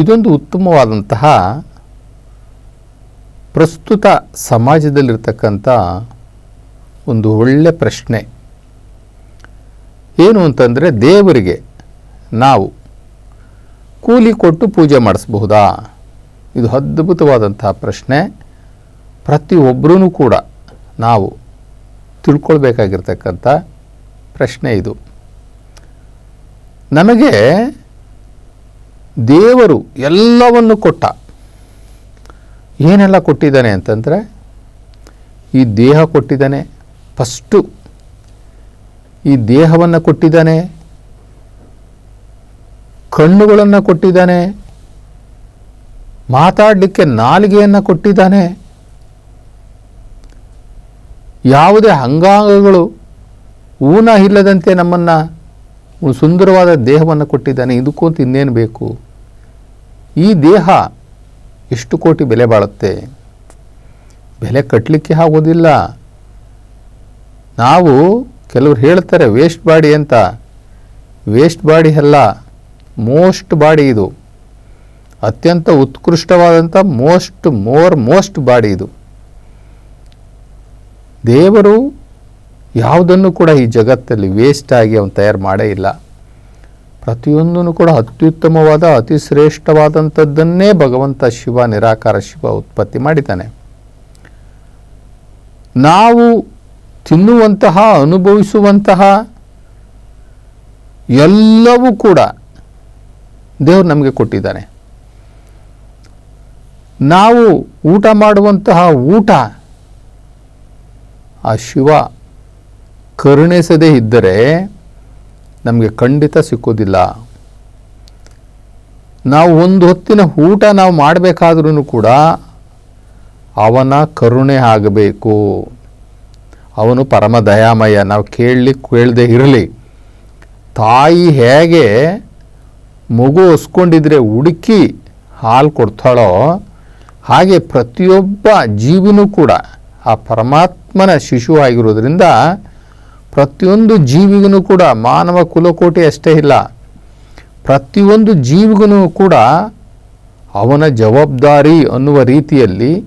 ಇದೊಂದು ಉತ್ತಮವಾದಂತಹ ಪ್ರಸ್ತುತ ಸಮಾಜದಲ್ಲಿರ್ತಕ್ಕಂಥ ಒಂದು ಒಳ್ಳೆ ಪ್ರಶ್ನೆ. ಏನು ಅಂತಂದರೆ ದೇವರಿಗೆ ನಾವು ಕೂಲಿ ಕೊಟ್ಟು ಪೂಜೆ ಮಾಡಿಸ್ಬಹುದಾ? ಇದು ಅದ್ಭುತವಾದಂತಹ ಪ್ರಶ್ನೆ. ಪ್ರತಿಯೊಬ್ಬರೂ ಕೂಡ ನಾವು ತಿಳ್ಕೊಳ್ಬೇಕಾಗಿರ್ತಕ್ಕಂಥ ಪ್ರಶ್ನೆ ಇದು. ನಮಗೆ ದೇವರು ಎಲ್ಲವನ್ನು ಕೊಟ್ಟ. ಏನೆಲ್ಲ ಕೊಟ್ಟಿದ್ದಾನೆ ಅಂತಂದರೆ, ಈ ದೇಹ ಕೊಟ್ಟಿದ್ದಾನೆ. ಫಸ್ಟು ಈ ದೇಹವನ್ನು ಕೊಟ್ಟಿದ್ದಾನೆ. ಕಣ್ಣುಗಳನ್ನು ಕೊಟ್ಟಿದ್ದಾನೆ. ಮಾತಾಡಲಿಕ್ಕೆ ನಾಲಿಗೆಯನ್ನು ಕೊಟ್ಟಿದ್ದಾನೆ. ಯಾವುದೇ ಅಂಗಾಂಗಗಳು ಊನ ಇಲ್ಲದಂತೆ ನಮ್ಮನ್ನು ಒಂದು ಸುಂದರವಾದ ದೇಹವನ್ನು ಕೊಟ್ಟಿದ್ದಾನೆ, ಇದಕ್ಕೂ ಅಂತ ಇನ್ನೇನು ಬೇಕು? ಈ ದೇಹ ಎಷ್ಟು ಕೋಟಿ ಬೆಲೆ ಬಾಳುತ್ತೆ? ಬೆಲೆ ಕಟ್ಟಲಿಕ್ಕೆ ಆಗೋದಿಲ್ಲ. ನಾವು ಕೆಲವರು ಹೇಳ್ತಾರೆ ವೇಸ್ಟ್ ಬಾಡಿ ಅಂತ. ವೇಸ್ಟ್ ಬಾಡಿ ಅಲ್ಲ ಮೋಸ್ಟ್ ಬಾಡಿ ಇದು. ಅತ್ಯಂತ ಉತ್ಕೃಷ್ಟವಾದಂಥ ಮೋಸ್ಟ್ ಮೋರ್ ಮೋಸ್ಟ್ ಬಾಡಿ ಇದು. ದೇವರು ಯಾವುದನ್ನು ಕೂಡ ಈ ಜಗತ್ತಲ್ಲಿ ವೇಸ್ಟ್ ಆಗಿ ಅವನು ತಯಾರು ಮಾಡೇ ಇಲ್ಲ. ಪ್ರತಿಯೊಂದನ್ನು ಕೂಡ ಅತ್ಯುತ್ತಮವಾದ ಅತಿ ಶ್ರೇಷ್ಠವಾದಂಥದ್ದನ್ನೇ ಭಗವಂತ ಶಿವ, ನಿರಾಕಾರ ಶಿವ ಉತ್ಪತ್ತಿ ಮಾಡಿದ್ದಾನೆ. ನಾವು ತಿನ್ನುವಂತಹ, ಅನುಭವಿಸುವಂತಹ ಎಲ್ಲವೂ ಕೂಡ ದೇವರು ನಮಗೆ ಕೊಟ್ಟಿದ್ದಾನೆ. ನಾವು ಊಟ ಮಾಡುವಂತಹ ಊಟ ಆ ಶಿವ ಕರುಣಿಸದೇ ಇದ್ದರೆ ನಮಗೆ ಖಂಡಿತ ಸಿಕ್ಕೋದಿಲ್ಲ ನಾವು ಒಂದು ಹೊತ್ತಿನ ಊಟ ನಾವು ಮಾಡಬೇಕಾದ್ರೂ ಕೂಡ ಅವನ ಕರುಣೆ ಆಗಬೇಕು. ಅವನು ಪರಮ ದಯಾಮಯ, ನಾವು ಕೇಳಲಿ, ಕೇಳದೆ ಇರಲಿ. ತಾಯಿ ಹೇಗೆ ಮಗು ಹೊಸ್ಕೊಂಡಿದ್ರೆ ಹುಡುಕಿ ಹಾಲು ಕೊಡ್ತಾಳೋ ಹಾಗೆ ಪ್ರತಿಯೊಬ್ಬ ಜೀವಿನೂ ಕೂಡ ಆ ಪರಮಾತ್ಮನ ಶಿಶು ಆಗಿರೋದ್ರಿಂದ ಪ್ರತಿಯೊಂದು ಜೀವಿಗೂ ಕೂಡ, ಮಾನವ ಕುಲಕೋಟಿ ಅಷ್ಟೇ ಇಲ್ಲ. ಪ್ರತಿಯೊಂದು ಜೀವಿಗೂ ಕೂಡ ಅವನ ಜವಾಬ್ದಾರಿ ಅನ್ನುವ ರೀತಿಯಲ್ಲಿ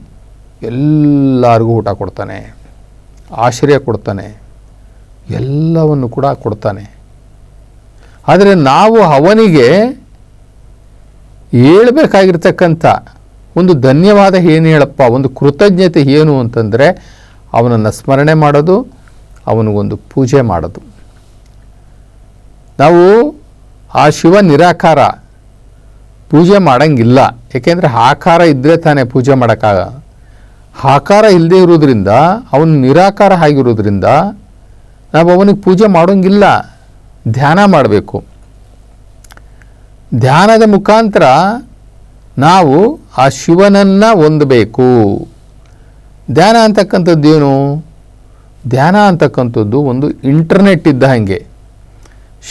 ಎಲ್ಲರಿಗೂ ಊಟ ಕೊಡ್ತಾನೆ. ಆಶ್ರಯ ಕೊಡ್ತಾನೆ. ಎಲ್ಲವನ್ನು ಕೂಡ ಕೊಡ್ತಾನೆ. ಆದರೆ ನಾವು ಅವನಿಗೆ ಹೇಳ್ಬೇಕಾಗಿರ್ತಕ್ಕಂಥ ಒಂದು ಧನ್ಯವಾದ ಏನು ಹೇಳಪ್ಪ, ಒಂದು ಕೃತಜ್ಞತೆ ಏನು ಅಂತಂದರೆ, ಅವನನ್ನು ಸ್ಮರಣೆ ಮಾಡೋದು ಅವನಿಗೊಂದು ಪೂಜೆ ಮಾಡೋದು. ನಾವು ಆ ಶಿವ ನಿರಾಕಾರ ಪೂಜೆ ಮಾಡೋಂಗಿಲ್ಲ. ಏಕೆಂದರೆ ಆಕಾರ ಇದ್ದರೆ ತಾನೇ ಪೂಜೆ ಮಾಡೋಕ್ಕಾಗ. ಆಕಾರ ಇಲ್ಲದೆ ಇರೋದ್ರಿಂದ ಅವನು ನಿರಾಕಾರ ಆಗಿರೋದ್ರಿಂದ ನಾವು ಅವನಿಗೆ ಪೂಜೆ ಮಾಡೋಂಗಿಲ್ಲ. ಧ್ಯಾನ ಮಾಡಬೇಕು. ಧ್ಯಾನದ ಮುಖಾಂತರ ನಾವು ಆ ಶಿವನನ್ನು ಹೊಂದಬೇಕು. ಧ್ಯಾನ ಅಂತಕ್ಕಂಥದ್ದು ಏನು? ಧ್ಯಾನ ಅಂತಕ್ಕಂಥದ್ದು ಒಂದು ಇಂಟರ್ನೆಟ್ ಇದ್ದ ಹಾಗೆ.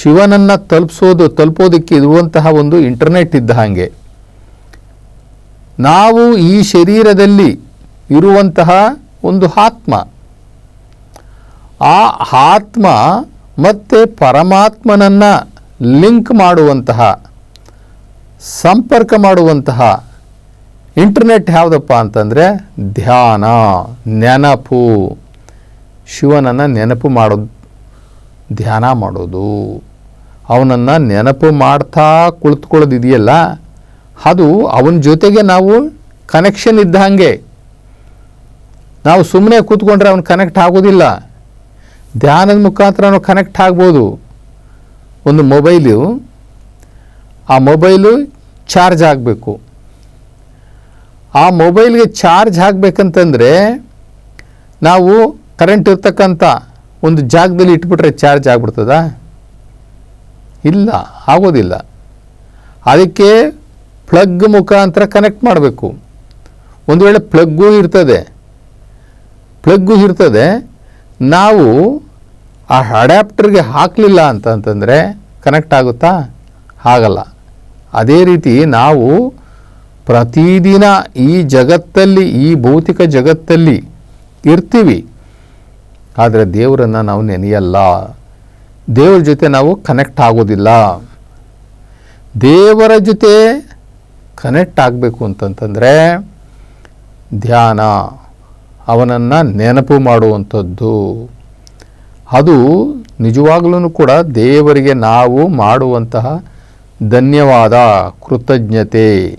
ಶಿವನನ್ನು ತಲುಪಿಸೋದು, ತಲುಪೋದಕ್ಕೆ ಇರುವಂತಹ ಒಂದು ಇಂಟರ್ನೆಟ್ ಇದ್ದ ಹಾಗೆ. ನಾವು ಈ ಶರೀರದಲ್ಲಿ ಇರುವಂತಹ ಒಂದು ಆತ್ಮ. ಆ ಆತ್ಮ ಮತ್ತು ಪರಮಾತ್ಮನನ್ನು ಲಿಂಕ್ ಮಾಡುವಂತಹ, ಸಂಪರ್ಕ ಮಾಡುವಂತಹ ಇಂಟರ್ನೆಟ್ ಯಾವುದಪ್ಪ ಅಂತಂದರೆ ಧ್ಯಾನ ನೆನಪು ಶಿವನನ್ನು ನೆನಪು ಮಾಡೋದು, ಧ್ಯಾನ ಮಾಡೋದು. ಅವನನ್ನು ನೆನಪು ಮಾಡ್ತಾ ಕುಳಿತುಕೊಳ್ಳೋದಿದೆಯಲ್ಲ, ಅದು ಅವನ ಜೊತೆಗೆ ನಾವು ಕನೆಕ್ಷನ್ ಇದ್ದ ಹಾಗೆ. ನಾವು ಸುಮ್ಮನೆ ಕೂತ್ಕೊಂಡ್ರೆ ಅವನು ಕನೆಕ್ಟ್ ಆಗೋದಿಲ್ಲ. ಧ್ಯಾನದ ಮುಖಾಂತರ ಅವನು ಕನೆಕ್ಟ್ ಆಗ್ಬೋದು. ಒಂದು ಮೊಬೈಲು ಆ ಮೊಬೈಲು ಚಾರ್ಜ್ ಆಗಬೇಕು. ಆ ಮೊಬೈಲ್ಗೆ ಚಾರ್ಜ್ ಆಗಬೇಕಂತಂದರೆ, ನಾವು ಕರೆಂಟ್ ಇರ್ತಕ್ಕಂಥ ಒಂದು ಜಾಗದಲ್ಲಿ ಇಟ್ಬಿಟ್ರೆ ಚಾರ್ಜ್ ಆಗ್ಬಿಡ್ತದ? ಇಲ್ಲ, ಆಗೋದಿಲ್ಲ. ಅದಕ್ಕೆ ಪ್ಲಗ್ ಮುಖಾಂತರ ಕನೆಕ್ಟ್ ಮಾಡಬೇಕು. ಒಂದು ವೇಳೆ ಪ್ಲಗ್ಗೂ ಇರ್ತದೆ ಪ್ಲಗ್ಗು ಇರ್ತದೆ, ನಾವು ಆ ಅಡ್ಯಾಪ್ಟರ್ಗೆ ಹಾಕಲಿಲ್ಲ ಅಂತಂತಂದರೆ ಕನೆಕ್ಟ್ ಆಗುತ್ತಾ? ಆಗಲ್ಲ. ಅದೇ ರೀತಿ ನಾವು ಪ್ರತಿದಿನ ಈ ಜಗತ್ತಲ್ಲಿ, ಈ ಭೌತಿಕ ಜಗತ್ತಲ್ಲಿ ಇರ್ತೀವಿ. ಆದರೆ ದೇವರನ್ನು ನಾವು ನೆನೆಯಲ್ಲ. ದೇವರ ಜೊತೆ ನಾವು ಕನೆಕ್ಟ್ ಆಗೋದಿಲ್ಲ. ದೇವರ ಜೊತೆ ಕನೆಕ್ಟ್ ಆಗಬೇಕು ಅಂತಂತಂದರೆ ಧ್ಯಾನ, ಅವನನ್ನು ನೆನಪು ಮಾಡುವಂಥದ್ದು. ಅದು ನಿಜವಾಗ್ಲೂ ಕೂಡ ದೇವರಿಗೆ ನಾವು ಮಾಡುವಂತಹ ಧನ್ಯವಾದ, ಕೃತಜ್ಞತೆ.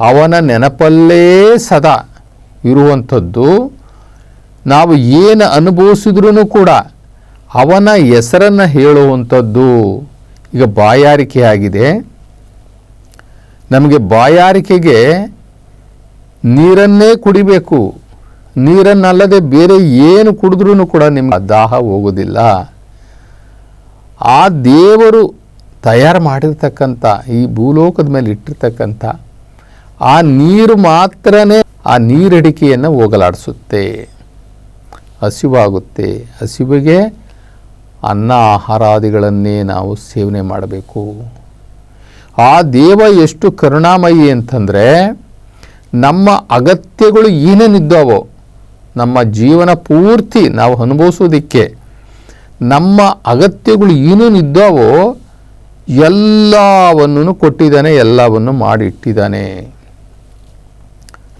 ಅವನ ನೆನಪಲ್ಲೇ ಸದಾ ಇರುವಂಥದ್ದು. ನಾವು ಏನು ಅನುಭವಿಸಿದ್ರೂ ಕೂಡ ಅವನ ಹೆಸರನ್ನು ಹೇಳುವಂಥದ್ದು ಈಗ ಬಾಯಾರಿಕೆ ಆಗಿದೆ ನಮಗೆ ಬಾಯಾರಿಕೆಗೆ ನೀರನ್ನೇ ಕುಡಿಬೇಕು. ನೀರನ್ನಲ್ಲದೆ ಬೇರೆ ಏನು ಕುಡಿದ್ರೂ ಕೂಡ ನಿಮ್ಮ ದಾಹ ಹೋಗೋದಿಲ್ಲ. ಆ ದೇವರು ತಯಾರು ಮಾಡಿರ್ತಕ್ಕಂಥ, ಈ ಭೂಲೋಕದ ಮೇಲೆ ಇಟ್ಟಿರ್ತಕ್ಕಂಥ ಆ ನೀರು ಮಾತ್ರನೇ ಆ ನೀರಡಿಕೆಯನ್ನು ಹೋಗಲಾಡಿಸುತ್ತೆ. ಹಸಿವಾಗುತ್ತೆ. ಹಸಿವಿಗೆ ಅನ್ನ ಆಹಾರಾದಿಗಳನ್ನೇ ನಾವು ಸೇವನೆ ಮಾಡಬೇಕು. ಆ ದೇವ ಎಷ್ಟು ಕರುಣಾಮಯಿ ಅಂತಂದರೆ ನಮ್ಮ ಅಗತ್ಯಗಳು ಏನೇನಿದ್ದಾವೋ ನಮ್ಮ ಜೀವನ ಪೂರ್ತಿ ನಾವು ಅನುಭವಿಸೋದಕ್ಕೆ, ನಮ್ಮ ಅಗತ್ಯಗಳು ಏನೇನಿದ್ದಾವೋ ಎಲ್ಲವನ್ನು ಕೊಟ್ಟಿದ್ದಾನೆ, ಎಲ್ಲವನ್ನು ಮಾಡಿಟ್ಟಿದ್ದಾನೆ.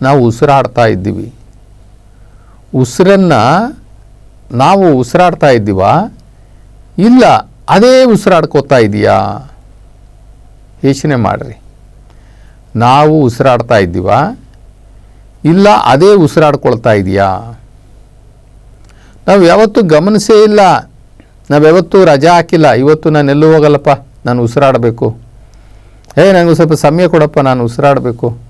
ನಾವು ಉಸಿರಾಡ್ತಾ ಇದ್ದೀವಿ. ಉಸಿರನ್ನು ನಾವು ಉಸಿರಾಡ್ತಾ ಇದ್ದೀವಾ? ಇಲ್ಲ, ಅದೇ ಉಸಿರಾಡ್ಕೋತಾ ಇದೆಯಾ? ಯೋಚನೆ ಮಾಡಿರಿ. ನಾವು ಉಸಿರಾಡ್ತಾ ಇದ್ದೀವಾ? ಇಲ್ಲ, ಅದೇ ಉಸಿರಾಡ್ಕೊಳ್ತಾ ಇದೆಯಾ? ನಾವು ಯಾವತ್ತೂ ಗಮನಿಸೇ ಇಲ್ಲ. ನಾವು ಯಾವತ್ತೂ ರಜಾ ಹಾಕಿಲ್ಲ. ಇವತ್ತು ನಾನು ಎಲ್ಲೂ ಹೋಗಲ್ಲಪ್ಪ. ನಾನು ಉಸಿರಾಡಬೇಕು. ಏ ನನಗೆ ಸ್ವಲ್ಪ ಸಮಯ ಕೊಡಪ್ಪ. ನಾನು ಉಸಿರಾಡಬೇಕು.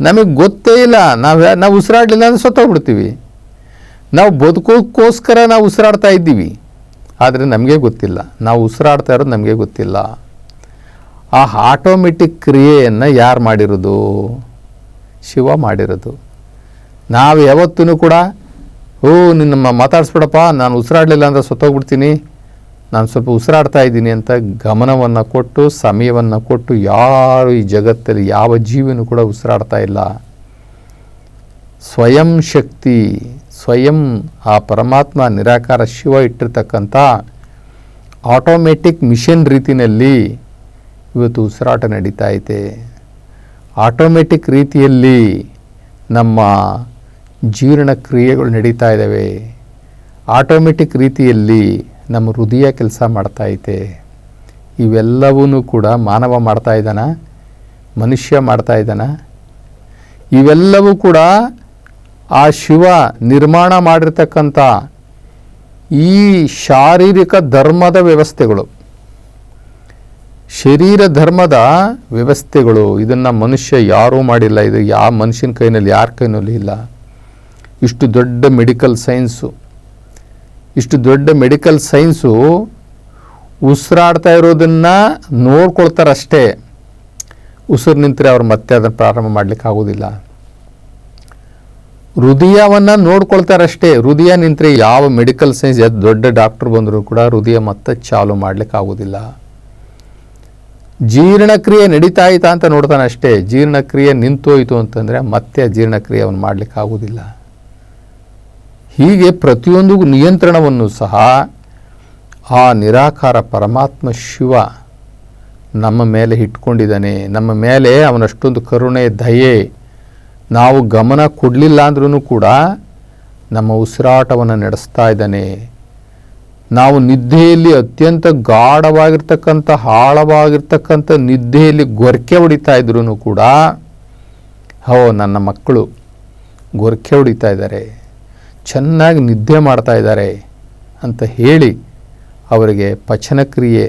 ನಮಗೆ ಗೊತ್ತೇ ಇಲ್ಲ. ನಾವು ನಾವು ಉಸಿರಾಡಲಿಲ್ಲ ಅಂದರೆ ಸತ್ತೋಗ್ಬಿಡ್ತೀವಿ. ನಾವು ಬದುಕೋಕ್ಕೋಸ್ಕರ ನಾವು ಉಸಿರಾಡ್ತಾ ಇದ್ದೀವಿ. ಆದರೆ ನಮಗೆ ಗೊತ್ತಿಲ್ಲ. ನಾವು ಉಸಿರಾಡ್ತಾ ಇರೋದು ನಮಗೆ ಗೊತ್ತಿಲ್ಲ. ಆ ಆಟೋಮೆಟಿಕ್ ಕ್ರಿಯೆಯನ್ನು ಯಾರು ಮಾಡಿರೋದು? ಶಿವ ಮಾಡಿರೋದು. ನಾವು ಯಾವತ್ತೂ ಕೂಡ ಓ ನಿನ್ನ ಮಾತಾಡಿಸ್ಬಿಡಪ್ಪ, ನಾನು ಉಸಿರಾಡಲಿಲ್ಲ ಅಂದರೆ ಸತ್ತೋಗ್ಬಿಡ್ತೀನಿ. ನಾನು ಸ್ವಲ್ಪ ಉಸಿರಾಡ್ತಾ ಇದ್ದೀನಿ ಅಂತ ಗಮನವನ್ನು ಕೊಟ್ಟು, ಸಮಯವನ್ನು ಕೊಟ್ಟು ಯಾರು ಈ ಜಗತ್ತಲ್ಲಿ ಯಾವ ಜೀವಿನೂ ಕೂಡ ಉಸಿರಾಡ್ತಾ ಇಲ್ಲ. ಸ್ವಯಂ ಶಕ್ತಿ, ಸ್ವಯಂ ಆ ಪರಮಾತ್ಮ ನಿರಾಕಾರ ಶಿವ ಇಟ್ಟಿರ್ತಕ್ಕಂಥ ಆಟೋಮೆಟಿಕ್ ಮಿಷನ್ ರೀತಿಯಲ್ಲಿ ಇವತ್ತು ಉಸಿರಾಟ ನಡೀತಾ ಐತೆ. ಆಟೋಮೆಟಿಕ್ ರೀತಿಯಲ್ಲಿ ನಮ್ಮ ಜೀರ್ಣ ಕ್ರಿಯೆಗಳು ನಡೀತಾ ಇದ್ದಾವೆ. ಆಟೋಮೆಟಿಕ್ ರೀತಿಯಲ್ಲಿ ನಮ್ಮ ಹೃದಯ ಕೆಲಸ ಮಾಡ್ತಾ ಐತೆ. ಇವೆಲ್ಲವೂ ಕೂಡ ಮಾನವ ಮಾಡ್ತಾ ಇದ್ದಾನ, ಮನುಷ್ಯ ಮಾಡ್ತಾ ಇದ್ದಾನ. ಇವೆಲ್ಲವೂ ಕೂಡ ಆ ಶಿವ ನಿರ್ಮಾಣ ಮಾಡಿರ್ತಕ್ಕಂಥ ಈ ಶಾರೀರಿಕ ಧರ್ಮದ ವ್ಯವಸ್ಥೆಗಳು. ಶರೀರ ಧರ್ಮದ ವ್ಯವಸ್ಥೆಗಳು, ಇದನ್ನು ಮನುಷ್ಯ ಯಾರೂ ಮಾಡಿಲ್ಲ. ಇದು ಯಾವ ಮನುಷ್ಯನ ಕೈನಲ್ಲಿ, ಯಾರ ಕೈನಲ್ಲಿ ಇಲ್ಲ. ಇಷ್ಟು ದೊಡ್ಡ ಮೆಡಿಕಲ್ ಸೈನ್ಸು ಇಷ್ಟು ದೊಡ್ಡ ಮೆಡಿಕಲ್ ಸೈನ್ಸು ಉಸಿರಾಡ್ತಾ ಇರೋದನ್ನು ನೋಡ್ಕೊಳ್ತಾರಷ್ಟೇ. ಉಸಿರು ನಿಂತರೆ ಅವ್ರು ಮತ್ತೆ ಅದನ್ನು ಪ್ರಾರಂಭ ಮಾಡಲಿಕ್ಕೆ ಆಗೋದಿಲ್ಲ. ಹೃದಯವನ್ನು ನೋಡ್ಕೊಳ್ತಾರಷ್ಟೇ. ಹೃದಯ ನಿಂತರೆ ಯಾವ ಮೆಡಿಕಲ್ ಸೈನ್ಸ್ ಯಾವ ದೊಡ್ಡ ಡಾಕ್ಟರ್ ಬಂದರೂ ಕೂಡ ಹೃದಯ ಮತ್ತೆ ಚಾಲು ಮಾಡಲಿಕ್ಕೆ ಆಗೋದಿಲ್ಲ. ಜೀರ್ಣಕ್ರಿಯೆ ನಡೀತಾ ಆಯ್ತಾ ಅಂತ ನೋಡ್ತಾನೆ ಅಷ್ಟೇ. ಜೀರ್ಣಕ್ರಿಯೆ ನಿಂತೋಯ್ತು ಅಂತಂದರೆ ಮತ್ತೆ ಜೀರ್ಣಕ್ರಿಯೆ ಅವನು ಮಾಡಲಿಕ್ಕೆ ಆಗೋದಿಲ್ಲ. ಹೀಗೆ ಪ್ರತಿಯೊಂದು ನಿಯಂತ್ರಣವನ್ನು ಸಹ ಆ ನಿರಾಕಾರ ಪರಮಾತ್ಮ ಶಿವ ನಮ್ಮ ಮೇಲೆ ಇಟ್ಕೊಂಡಿದ್ದಾನೆ. ನಮ್ಮ ಮೇಲೆ ಅವನಷ್ಟೊಂದು ಕರುಣೆ, ದಯೆ ನಾವು ಗಮನ ಕೊಡಲಿಲ್ಲ ಅಂದ್ರೂ ಕೂಡ ನಮ್ಮ ಉಸಿರಾಟವನ್ನು ನಡೆಸ್ತಾ ಇದ್ದಾನೆ. ನಾವು ನಿದ್ದೆಯಲ್ಲಿ ಅತ್ಯಂತ ಗಾಢವಾಗಿರ್ತಕ್ಕಂಥ, ಆಳವಾಗಿರ್ತಕ್ಕಂಥ ನಿದ್ದೆಯಲ್ಲಿ ಗೊರಕೆ ಹೊಡಿತಾ ಇದ್ರೂ ಕೂಡ, ಹೋ ನನ್ನ ಮಕ್ಕಳು, ಗೊರಕೆ ಹೊಡಿತಾ ಇದ್ದಾರೆ. ಚೆನ್ನಾಗಿ ನಿದ್ದೆ ಮಾಡ್ತಾ ಇದ್ದಾರೆ ಅಂತ ಹೇಳಿ ಅವರಿಗೆ ಪಚನಕ್ರಿಯೆ